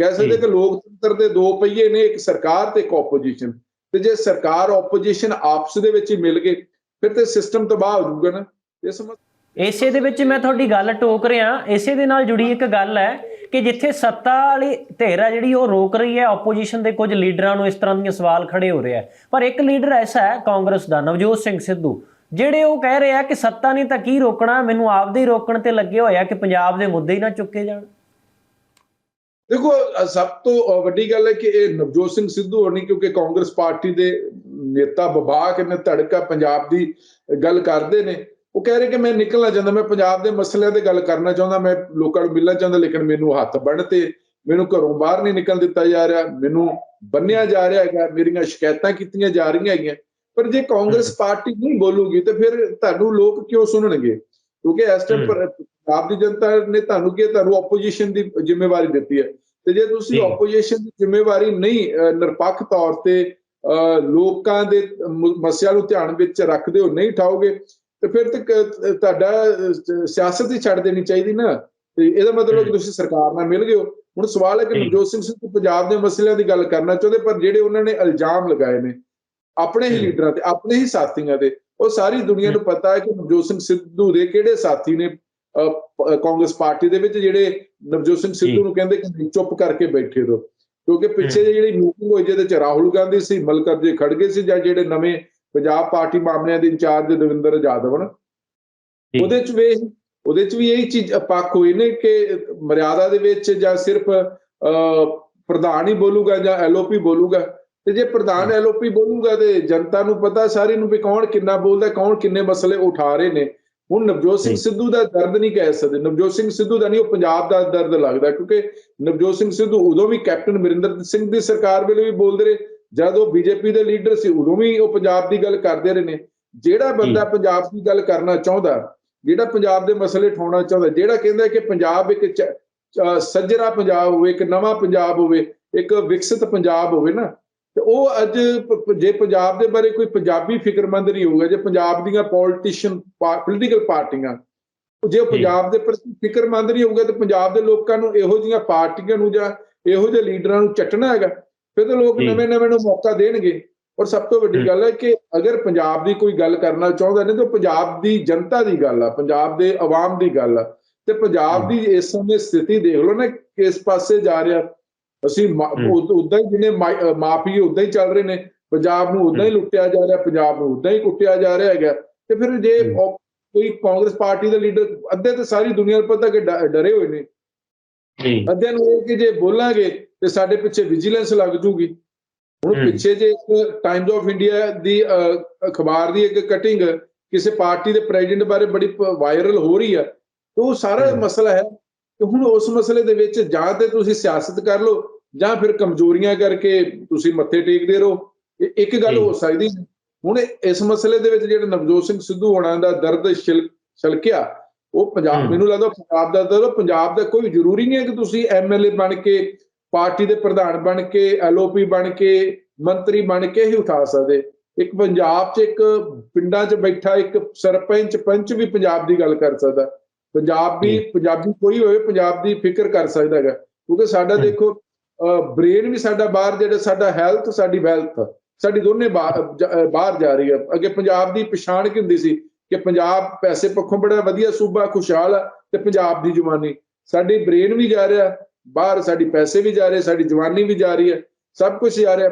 ਕਹਿ ਸਕਦੇ। ਕਿ ਲੋਕਤੰਤਰ ਦੇ ਦੋ ਪਹੀਏ ਨੇ ਇੱਕ ਸਰਕਾਰ ਤੇ ਇੱਕ ਆਪੋਜੀਸ਼ਨ ਤੇ ਜੇ ਸਰਕਾਰ ਆਪੋਜੀਸ਼ਨ ਆਪਸ ਦੇ ਵਿੱਚ ਹੀ ਮਿਲ ਗਏ ਫਿਰ ਤੇ ਸਿਸਟਮ ਤਬਾਹ ਹੋ ਜਾਊਗਾ ਨਾ ਇਸ ਮਤ ਇਸੇ ਦੇ ਵਿੱਚ ਮੈਂ ਤੁਹਾਡੀ ਗੱਲ ਟੋਕ ਰਿਹਾ। ਇਸੇ ਦੇ ਨਾਲ ਜੁੜੀ ਇੱਕ ਗੱਲ ਹੈ ਕਿ ਜਿੱਥੇ ਸੱਤਾ ਵਾਲੀ ਧਿਰ ਹੈ ਜਿਹੜੀ ਉਹ ਰੋਕ ਰਹੀ ਹੈ ਆਪੋਜੀਸ਼ਨ ਦੇ ਕੁਝ ਲੀਡਰਾਂ ਨੂੰ ਇਸ ਤਰ੍ਹਾਂ ਦੀਆਂ ਸਵਾਲ ਖੜੇ ਹੋ ਰਿਹਾ ਹੈ। ਪਰ ਇੱਕ ਲੀਡਰ ਐਸਾ ਹੈ ਕਾਂਗਰਸ ਦਾ, ਨਵਜੋਤ ਸਿੰਘ ਸਿੱਧੂ, ਜਿਹੜੇ ਉਹ ਕਹਿ ਰਹੇ ਆ ਕਿ ਸੱਤਾ ਨੇ ਤਾਂ ਕੀ ਰੋਕਣਾ, ਮੈਨੂੰ ਆਪਦੇ ਹੀ ਰੋਕਣ ਤੇ ਲੱਗੇ ਹੋਇਆ ਕਿ ਪੰਜਾਬ ਦੇ ਮੁੱਦੇ ਹੀ ਨਾ ਚੁੱਕੇ ਜਾਣ। ਦੇਖੋ ਸਭ ਤੋਂ ਵੱਡੀ ਗੱਲ ਹੈ ਕਿ ਇਹ ਨਵਜੋਤ ਸਿੰਘ ਸਿੱਧੂ ਹੋਣੀ, ਕਿਉਂਕਿ ਕਾਂਗਰਸ ਪਾਰਟੀ ਦੇ ਨੇਤਾ ਬਬਾਕ ਨੇ ਧੜਕਾ ਪੰਜਾਬ ਦੀ ਗੱਲ ਕਰਦੇ ਨੇ। ਉਹ ਕਹਿ ਰਹੇ ਕਿ ਮੈਂ ਨਿਕਲਣਾ ਚਾਹੁੰਦਾ ਮੈਂ ਪੰਜਾਬ ਦੇ ਮਸਲਿਆਂ ਤੇ ਗੱਲ ਕਰਨਾ ਚਾਹੁੰਦਾ ਮੈਂ ਲੋਕਾਂ ਨੂੰ ਮਿਲਣਾ ਚਾਹੁੰਦਾ ਲੇਕਿਨ ਮੈਨੂੰ ਹੱਥ ਬੰਨ ਤੇ ਮੈਨੂੰ ਘਰੋਂ ਬਾਹਰ ਨਹੀਂ ਨਿਕਲ ਦਿੱਤਾ ਜਾ ਰਿਹਾ ਮੈਨੂੰ ਬੰਨਿਆ ਜਾ ਰਿਹਾ ਹੈਗਾ ਮੇਰੀਆਂ ਸ਼ਿਕਾਇਤਾਂ ਕੀਤੀਆਂ ਜਾ ਰਹੀਆਂ ਹੈਗੀਆਂ। ਪਰ ਜੇ ਕਾਂਗਰਸ ਪਾਰਟੀ ਨਹੀਂ ਬੋਲੂਗੀ ਤੇ ਫਿਰ ਤੁਹਾਨੂੰ ਲੋਕ ਕਿਉਂ ਸੁਣਨਗੇ? ਕਿਉਂਕਿ ਇਸ ਟਾਈਮ ਪਰ ਪੰਜਾਬ ਦੀ ਜਨਤਾ ਨੇ ਤੁਹਾਨੂੰ ਕੀ ਤੁਹਾਨੂੰ ਆਪੋਜੀਸ਼ਨ ਦੀ ਜ਼ਿੰਮੇਵਾਰੀ ਦਿੱਤੀ ਹੈ। ਤੇ ਜੇ ਤੁਸੀਂ। ਆਪੋਜੀਸ਼ਨ ਦੀ ਜ਼ਿੰਮੇਵਾਰੀ ਨਹੀਂ ਨਿਰਪੱਖ ਤੌਰ ਤੇ ਲੋਕਾਂ ਦੇ ਮਸਲਿਆਂ ਨੂੰ ਧਿਆਨ ਵਿੱਚ ਰੱਖਦੇ ਹੋ ਨਹੀਂ ਉਠਾਓਗੇ ਤੇ ਫਿਰ ਤੇ ਤੁਹਾਡਾ ਸਿਆਸਤ ਹੀ ਛੱਡ ਦੇਣੀ ਚਾਹੀਦੀ ਨਾ ਤੇ ਇਹਦਾ ਮਤਲਬ ਕਿ। ਤੁਸੀਂ ਸਰਕਾਰ ਨਾਲ ਮਿਲ ਗਏ ਹੋ ਹੁਣ ਸਵਾਲ ਹੈ ਕਿ ਜੀ। ਨਵਜੋਤ ਸਿੰਘ ਸਿੱਧੂ ਪੰਜਾਬ ਦੇ ਮਸਲਿਆਂ ਦੀ ਗੱਲ ਕਰਨਾ ਚਾਹੁੰਦੇ ਪਰ ਜਿਹੜੇ ਉਹਨਾਂ ਨੇ ਇਲਜ਼ਾਮ ਲਗਾਏ ਨੇ ਆਪਣੇ ਹੀ। ਲੀਡਰਾਂ ਤੇ ਆਪਣੇ ਹੀ ਸਾਥੀਆਂ ਦੇ ਉਹ ਸਾਰੀ ਦੁਨੀਆ ਨੂੰ ਪਤਾ ਹੈ ਕਿ ਨਵਜੋਤ ਸਿੰਘ ਸਿੱਧੂ ਦੇ ਕਿਹੜੇ ਸਾਥੀ ਨੇ ਕਾਂਗਰਸ ਪਾਰਟੀ ਦੇ ਵਿੱਚ ਜਿਹੜੇ ਨਵਜੋਤ ਸਿੰਘ ਸਿੱਧੂ ਜੀ। ਨੂੰ ਕਹਿੰਦੇ ਕਿ ਚੁੱਪ ਕਰਕੇ ਬੈਠੇ ਰਹੋ ਕਿਉਂਕਿ ਪਿੱਛੇ ਜਿਹੇ ਜਿਹੜੀ ਮੀਟਿੰਗ ਹੋਈ ਜਿਹਦੇ ਚ ਰਾਹੁਲ ਗਾਂਧੀ ਸੀ ਮਲਕਰਜੇ ਖੜਗੇ ਸੀ ਜਾਂ ਜਿਹੜੇ ਨਵੇਂ ਪੰਜਾਬ ਪਾਰਟੀ ਮਾਮਲਿਆਂ ਦੇ ਇੰਚਾਰਜ ਦਵਿੰਦਰ ਜਾਦਵ ਹਨ ਜੀ। ਉਹਦੇ ਚ ਵੀ ਉਹਦੇ ਚ ਵੀ ਇਹੀ ਚੀਜ਼ ਪੱਕ ਹੋਈ ਨੇ ਕਿ ਮਰਿਆਦਾ ਦੇ ਵਿੱਚ ਜਾਂ ਸਿਰਫ ਪ੍ਰਧਾਨ ਹੀ ਬੋਲੂਗਾ ਜਾਂ ਐਲਓਪੀ ਬੋਲੂਗਾ। ਤੇ ਜੇ ਪ੍ਰਧਾਨ ਐਲਓਪੀ ਬੋਲੂਗਾ ਤੇ ਜਨਤਾ ਨੂੰ ਪਤਾ ਸਾਰੀ ਨੂੰ ਵੀ ਕੌਣ ਕਿੰਨਾ ਬੋਲਦਾ ਕੌਣ ਕਿੰਨੇ ਮਸਲੇ ਉਠਾ ਰਹੇ ਨੇ। ਹੁਣ ਨਵਜੋਤ ਸਿੰਘ। ਸਿੱਧੂ ਦਾ ਦਰਦ ਨਹੀਂ ਕਹਿ ਸਕਦੇ। ਨਵਜੋਤ ਸਿੰਘ ਸਿੱਧੂ ਦਾ ਨਹੀਂ ਉਹ ਪੰਜਾਬ ਦਾ ਦਰਦ ਲੱਗਦਾ। ਕਿਉਂਕਿ ਨਵਜੋਤ ਸਿੰਘ ਸਿੱਧੂ ਉਦੋਂ ਵੀ ਕੈਪਟਨ ਅਮਰਿੰਦਰ ਸਿੰਘ ਦੀ ਸਰਕਾਰ ਵੇਲੇ ਵੀ ਬੋਲਦੇ ਰਹੇ। ਜਦ ਉਹ ਬੀਜੇਪੀ ਦੇ ਲੀਡਰ ਸੀ ਉਦੋਂ ਵੀ ਉਹ ਪੰਜਾਬ ਦੀ ਗੱਲ ਕਰਦੇ ਰਹੇ ਨੇ। ਜਿਹੜਾ ਬੰਦਾ ਪੰਜਾਬ ਦੀ ਗੱਲ ਕਰਨਾ ਚਾਹੁੰਦਾ ਜਿਹੜਾ ਪੰਜਾਬ ਦੇ ਮਸਲੇ ਉਠਾਉਣਾ ਚਾਹੁੰਦਾ ਜਿਹੜਾ ਕਹਿੰਦਾ ਕਿ ਪੰਜਾਬ ਇੱਕ ਸੱਜਰਾ ਪੰਜਾਬ ਹੋਵੇ ਇੱਕ ਨਵਾਂ ਪੰਜਾਬ ਹੋਵੇ ਇੱਕ ਵਿਕਸਿਤ ਪੰਜਾਬ ਹੋਵੇ ਨਾ ਤੇ ਉਹ ਅੱਜ ਜੇ ਪੰਜਾਬ ਦੇ ਬਾਰੇ ਕੋਈ ਪੰਜਾਬੀ ਫਿਕਰਮੰਦ ਨਹੀਂ ਹੋਊਗਾ ਜੇ ਪੰਜਾਬ ਦੀਆਂ ਪੋਲੀਟੀਸ਼ੀਅਨ ਪੋਲੀਟੀਕਲ ਪਾਰਟੀਆਂ ਜੇ ਉਹ ਜੀ। ਪੰਜਾਬ ਦੇ ਪ੍ਰਤੀ ਫਿਕਰਮੰਦ ਨਹੀਂ ਹੋਊਗਾ ਤੇ ਪੰਜਾਬ ਦੇ ਲੋਕਾਂ ਨੂੰ ਇਹੋ ਜਿਹੀਆਂ ਪਾਰਟੀਆਂ ਨੂੰ ਜਾਂ ਇਹੋ ਜਿਹੇ ਲੀਡਰਾਂ ਨੂੰ ਚੱਟਣਾ ਹੈਗਾ। ਫਿਰ ਤਾਂ ਲੋਕ। ਨਵੇਂ ਨਵੇਂ ਨੂੰ ਮੌਕਾ ਦੇਣਗੇ ਔਰ ਸਭ ਤੋਂ ਵੱਡੀ। ਗੱਲ ਹੈ ਕਿ ਅਗਰ ਪੰਜਾਬ ਦੀ ਕੋਈ ਗੱਲ ਕਰਨਾ ਚਾਹੁੰਦਾ ਨੇ ਤਾਂ ਪੰਜਾਬ ਦੀ ਜਨਤਾ ਦੀ ਗੱਲ ਆ ਪੰਜਾਬ ਦੇ ਆਵਾਮ ਦੀ ਗੱਲ ਆ ਤੇ ਪੰਜਾਬ। ਦੀ ਇਸ ਸਮੇਂ ਸਥਿਤੀ ਦੇਖ ਲਓ ਨਾ ਕਿਸ ਪਾਸੇ ਜਾ ਰਿਹਾ ਅਸੀਂ। ਉਦਾਂ ਹੀ ਜਿਹਨੇ ਮਾਫੀ ਉਦਾਂ ਹੀ ਚੱਲ ਰਹੇ ਨੇ ਪੰਜਾਬ ਨੂੰ ਉਦਾਂ ਹੀ ਲੁੱਟਿਆ ਜਾ ਰਿਹਾ ਪੰਜਾਬ ਨੂੰ ਉਦਾਂ ਹੀ ਕੁੱਟਿਆ ਜਾ ਰਿਹਾ ਹੈਗਾ ਤੇ ਫਿਰ ਜੇ ਕੋਈ ਕਾਂਗਰਸ ਪਾਰਟੀ ਦੇ ਲੀਡਰ ਅੱਧੇ ਤੇ ਸਾਰੀ ਦੁਨੀਆ ਨੂੰ ਪਤਾ ਕਿ ਡਰੇ ਹੋਏ ਨੇ ਅੱਧਿਆਂ ਨੂੰ ਇਹ ਕਿ ਜੇ ਬੋਲਾਂਗੇ ਤੇ ਸਾਡੇ ਪਿੱਛੇ ਵਿਜੀਲੈਂਸ ਲੱਗ ਜੂਗੀ ਹੁਣ। ਪਿੱਛੇ ਜੇ ਟਾਈਮਜ਼ ਆਫ ਇੰਡੀਆ ਦੀ ਅਖਬਾਰ ਦੀ ਇੱਕ ਕਟਿੰਗ ਕਿਸੇ ਪਾਰਟੀ ਦੇ ਪ੍ਰੈਜ਼ੀਡੈਂਟ ਬਾਰੇ ਬੜੀ ਵਾਇਰਲ ਹੋ ਰਹੀ ਆ ਤੇ ਉਹ ਸਾਰਾ। ਮਸਲਾ ਹੈ ਕਿ ਹੁਣ ਉਸ ਮਸਲੇ ਦੇ ਵਿੱਚ ਜਾਂ ਤੇ ਤੁਸੀਂ ਸਿਆਸਤ ਕਰ ਲਓ ਜਾਂ ਫਿਰ ਕਮਜ਼ੋਰੀਆਂ ਕਰਕੇ ਤੁਸੀਂ ਮੱਥੇ ਟੇਕਦੇ ਰਹੋ ਇਹ ਇੱਕ ਗੱਲ। ਹੋ ਸਕਦੀ ਹੈ। ਹੁਣ ਇਸ ਮਸਲੇ ਦੇ ਵਿੱਚ ਜਿਹੜਾ ਨਵਜੋਤ ਸਿੰਘ ਸਿੱਧੂ ਹੋਣਾ ਦਾ ਦਰਦ ਛਿਲ ਛਲਕਿਆ ਉਹ ਪੰਜਾਬ। ਮੈਨੂੰ ਲੱਗਦਾ ਪੰਜਾਬ ਦਾ ਦਰਦ ਪੰਜਾਬ ਦਾ ਕੋਈ ਜ਼ਰੂਰੀ ਨਹੀਂ ਹੈ ਕਿ ਤੁਸੀਂ ਐਮਐਲਏ ਬਣ ਕੇ ਪਾਰਟੀ ਦੇ ਪ੍ਰਧਾਨ ਬਣ ਕੇ ਐਲਓਪੀ ਬਣ ਕੇ ਮੰਤਰੀ ਬਣ ਕੇ ਹੀ ਉਠਾ ਸਕਦੇ ਇੱਕ ਪੰਜਾਬ 'ਚ ਇੱਕ ਪਿੰਡਾਂ 'ਚ ਬੈਠਾ ਇੱਕ ਸਰਪੰਚ ਪੰਚ ਵੀ ਪੰਜਾਬ ਦੀ ਗੱਲ ਕਰ ਸਕਦਾ ਪੰਜਾਬ ਵੀ। ਪੰਜਾਬੀ ਕੋਈ ਹੋਵੇ ਪੰਜਾਬ ਦੀ ਫਿਕਰ ਕਰ ਸਕਦਾ ਹੈਗਾ ਕਿਉਂਕਿ ਸਾਡਾ। ਦੇਖੋ ਬ੍ਰੇਨ ਵੀ ਸਾਡਾ ਬਾਹਰ ਜਿਹੜਾ ਸਾਡਾ ਹੈਲਥ ਸਾਡੀ ਵੈਲਥ ਸਾਡੀ ਦੋਨੇ ਬਾਹਰ ਜਾ ਰਹੀ ਹੈ ਅੱਗੇ ਪੰਜਾਬ ਦੀ ਪਛਾਣ ਕੀ ਹੁੰਦੀ ਸੀ ਕਿ ਪੰਜਾਬ ਪੈਸੇ ਪੱਖੋਂ ਬੜਾ ਵਧੀਆ ਸੂਬਾ ਖੁਸ਼ਹਾਲ ਆ ਤੇ ਪੰਜਾਬ ਦੀ ਜਵਾਨੀ। ਸਾਡੀ ਬ੍ਰੇਨ ਵੀ ਜਾ ਰਿਹਾ ਬਾਹਰ ਸਾਡੀ ਪੈਸੇ ਵੀ ਜਾ ਰਹੇ ਸਾਡੀ ਜਵਾਨੀ ਵੀ ਜਾ ਰਹੀ ਹੈ ਸਭ ਕੁਝ ਜਾ ਰਿਹਾ।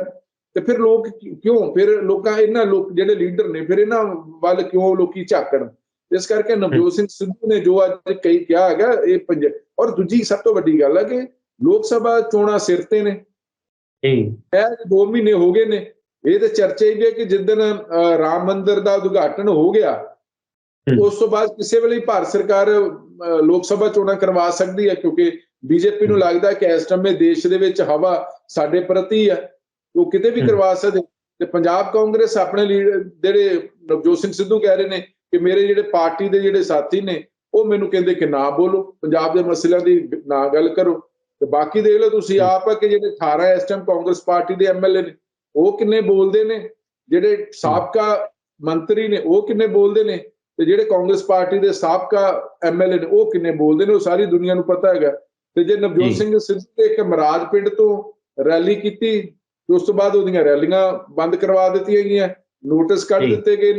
ਤੇ ਫਿਰ ਲੋਕ ਕਿਉਂ? ਫਿਰ ਲੋਕਾਂ ਇਹਨਾਂ ਲੋਕ ਜਿਹੜੇ ਲੀਡਰ ਨੇ ਫਿਰ ਇਹਨਾਂ ਵੱਲ ਕਿਉਂ ਲੋਕੀ ਝਾਕਣ? ਇਸ ਕਰਕੇ ਨਵਜੋਤ ਸਿੰਘ ਸਿੱਧੂ ਨੇ ਜੋ ਅੱਜ ਕਈ ਕਿਹਾ ਹੈਗਾ ਇਹ ਪੰਜ ਔਰ ਦੂਜੀ ਸਭ ਤੋਂ ਵੱਡੀ ਗੱਲ ਹੈ ਕਿ ਲੋਕ ਸਭਾ ਚੋਣਾਂ ਸਿਰ ਤੇ ਨੇ। ਜੀ। ਇਹ 2 ਮਹੀਨੇ ਹੋ ਗਏ ਨੇ। ਇਹ ਤੇ ਚਰਚਾ ਹੀ ਹੈ ਕਿ ਅਹ, ਰਾਮ ਮੰਦਿਰ ਦਾ ਉਦਘਾਟਨ ਹੋ ਗਿਆ। ਉਸ ਤੋਂ ਬਾਅਦ ਕਿਸੇ ਵੇਲੇ ਭਾਰਤ ਸਰਕਾਰ ਲੋਕ ਸਭਾ ਚੋਣਾਂ ਕਰਵਾ ਸਕਦੀ ਹੈ ਕਿਉਂਕਿ ਬੀਜੇਪੀ ਨੂੰ ਲੱਗਦਾ ਕਿ ਇਸ ਸਮੇਂ ਦੇਸ਼ ਦੇ ਵਿੱਚ ਹਵਾ ਸਾਡੇ ਪ੍ਰਤੀ ਹੈ। ਉਹ ਕਿਤੇ ਵੀ। ਕਰਵਾ ਸਕਦੇ। ਤੇ ਪੰਜਾਬ ਕਾਂਗਰਸ ਆਪਣੇ ਲੀਡਰ ਜਿਹੜੇ ਨਵਜੋਤ ਸਿੰਘ ਸਿੱਧੂ ਕਹਿ ਰਹੇ ਨੇ ਕਿ ਮੇਰੇ ਜਿਹੜੇ ਪਾਰਟੀ ਦੇ ਜਿਹੜੇ ਸਾਥੀ ਨੇ ਉਹ ਮੈਨੂੰ ਕਹਿੰਦੇ ਕਿ ਨਾ ਬੋਲੋ। ਪੰਜਾਬ ਦੇ ਮਸਲਿਆਂ ਦੀ ਨਾ ਗੱਲ ਕਰੋ। ਤੇ ਬਾਕੀ ਦੇਖ ਲਓ ਤੁਸੀਂ। ਆਪ ਆ ਕਿ ਜਿਹੜੇ 18 ਇਸ ਟਾਈਮ ਕਾਂਗਰਸ ਪਾਰਟੀ ਦੇ ਐਮਐਲਏ ਨੇ ਉਹ ਕਿੰਨੇ ਬੋਲਦੇ ਨੇ? ਜਿਹੜੇ ਸਾਬਕਾ ਮੰਤਰੀ ਨੇ ਉਹ ਕਿੰਨੇ ਬੋਲਦੇ ਨੇ? ਤੇ ਜਿਹੜੇ ਕਾਂਗਰਸ ਪਾਰਟੀ ਦੇ ਸਾਬਕਾ ਐਮਐਲਏ ਨੇ ਉਹ ਕਿੰਨੇ ਬੋਲਦੇ ਨੇ ਉਹ ਸਾਰੀ ਦੁਨੀਆ ਨੂੰ ਪਤਾ ਹੈਗਾ ਤੇ ਜੇ ਨਵਜੋਤ। ਸਿੰਘ ਸਿੱਧੂ ਨੇ ਇੱਕ ਮਹਾਰਾਜ ਪਿੰਡ ਤੋਂ ਰੈਲੀ ਕੀਤੀ ਉਸ ਤੋਂ ਬਾਅਦ ਉਹਦੀਆਂ ਰੈਲੀਆਂ ਬੰਦ ਕਰਵਾ ਦਿੱਤੀਆਂ ਗਈਆਂ ਨੋਟਿਸ ਕੱਢ। ਦਿੱਤੇ ਗਏ।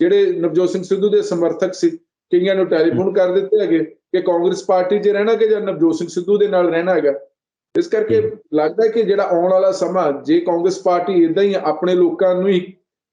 ਜਿਹੜੇ ਨਵਜੋਤ ਸਿੰਘ ਸਿੱਧੂ ਦੇ ਸਮਰਥਕ ਸੀ ਕਈਆਂ ਨੂੰ ਟੈਲੀਫੋਨ ਕਰ ਦਿੱਤੇ ਹੈਗੇ ਕਿ ਕਾਂਗਰਸ ਪਾਰਟੀ 'ਚ ਰਹਿਣਾ ਕਿ ਜਾਂ ਨਵਜੋਤ ਸਿੰਘ ਸਿੱਧੂ ਦੇ ਨਾਲ ਰਹਿਣਾ ਹੈਗਾ ਇਸ ਕਰਕੇ। ਲੱਗਦਾ ਕਿ ਜਿਹੜਾ ਆਉਣ ਵਾਲਾ ਸਮਾਂ ਜੇ ਕਾਂਗਰਸ ਪਾਰਟੀ ਇਦਾਂ ਹੀ ਆਪਣੇ ਲੋਕਾਂ ਨੂੰ ਹੀ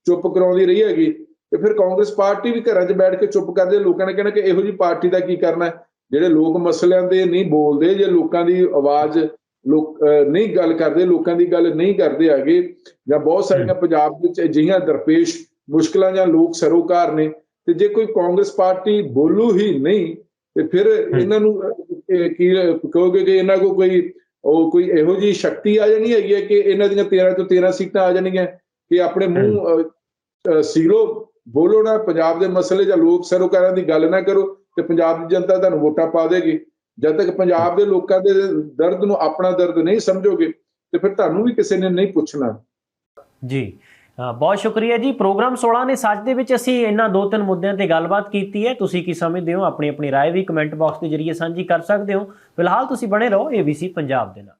ਚੁੱਪ ਕਰਾਉਂਦੀ ਰਹੀ ਹੈਗੀ ਤੇ ਫਿਰ ਕਾਂਗਰਸ ਪਾਰਟੀ ਵੀ ਘਰਾਂ 'ਚ ਬੈਠ ਕੇ ਚੁੱਪ ਕਰਦੇ ਲੋਕਾਂ ਨੇ ਕਹਿਣਾ ਕਿ ਇਹੋ ਜੀ ਪਾਰਟੀ ਦਾ ਕੀ ਕਰਨਾ ਜਿਹੜੇ ਲੋਕ ਮਸਲਿਆਂ ਦੇ ਨਹੀਂ ਬੋਲਦੇ ਜੇ ਲੋਕਾਂ ਦੀ ਆਵਾਜ਼ ਲੋਕ ਨਹੀਂ ਗੱਲ ਕਰਦੇ ਲੋਕਾਂ ਦੀ ਗੱਲ ਨਹੀਂ ਕਰਦੇ ਹੈਗੇ ਜਾਂ ਬਹੁਤ ਸਾਰੀਆਂ ਪੰਜਾਬ ਵਿੱਚ ਅਜਿਹੀਆਂ ਦਰਪੇਸ਼ ਮੁਸ਼ਕਲਾਂ ਜਾਂ ਲੋਕ ਸਰੋਕਾਰ ਨੇ ਤੇ ਜੇ ਕੋਈ ਕਾਂਗਰਸ ਪਾਰਟੀ ਬੋਲੂ ਹੀ ਨਹੀਂ ਤੇ ਫਿਰ ਇਹਨਾਂ ਨੂੰ ਕੀ ਕਹੋਗੇ ਕਿ ਇਹਨਾਂ ਕੋ ਕੋਈ ਉਹ ਕੋਈ ਇਹੋ ਜੀ ਸ਼ਕਤੀ ਆ ਜਾਣੀ ਹੈਗੀ ਹੈ ਕਿ ਇਹਨਾਂ ਦੀਆਂ 13 ਤੋਂ 13 ਸੀਟਾਂ ਆ ਜਾਣਗੀਆਂ ਕਿ ਆਪਣੇ ਮੂੰਹ ਸੀਲੋ ਬੋਲੋ ਨਾ ਪੰਜਾਬ ਦੇ ਮਸਲੇ ਜਾਂ ਲੋਕ ਸਰੋਕਾਰਾਂ ਦੀ ਗੱਲ ਨਾ ਕਰੋ ਤੇ ਪੰਜਾਬ ਦੀ ਜਨਤਾ ਤੁਹਾਨੂੰ ਵੋਟਾਂ ਪਾ ਦੇਗੀ ਜਦ ਤੱਕ ਪੰਜਾਬ ਦੇ ਲੋਕਾਂ ਦੇ ਦਰਦ ਨੂੰ ਆਪਣਾ ਦਰਦ ਨਹੀਂ ਸਮਝੋਗੇ ਤੇ ਫਿਰ ਤੁਹਾਨੂੰ ਵੀ ਕਿਸੇ ਨੇ ਨਹੀਂ ਪੁੱਛਣਾ ਜੀ ਅ, ਬਹੁਤ ਸ਼ੁਕਰੀਆ ਜੀ ਪ੍ਰੋਗਰਾਮ 16 ਨੇ ਸੱਚ ਦੇ ਵਿੱਚ ਅਸੀਂ ਇਹਨਾਂ ਦੋ ਤਿੰਨ ਮੁੱਦਿਆਂ ਤੇ ਗੱਲਬਾਤ ਕੀਤੀ ਹੈ ਤੁਸੀਂ ਕੀ ਸਮਝਦੇ ਹੋ ਆਪਣੀ ਆਪਣੀ رائے ਵੀ ਕਮੈਂਟ ਬਾਕਸ ਦੇ ਜ਼ਰੀਏ ਸਾਂਝੀ ਕਰ ਸਕਦੇ ਹੋ ਫਿਲਹਾਲ ਤੁਸੀਂ ਬਣੇ ਰਹੋ ABC ਪੰਜਾਬ ਦੇ ਨਾਲ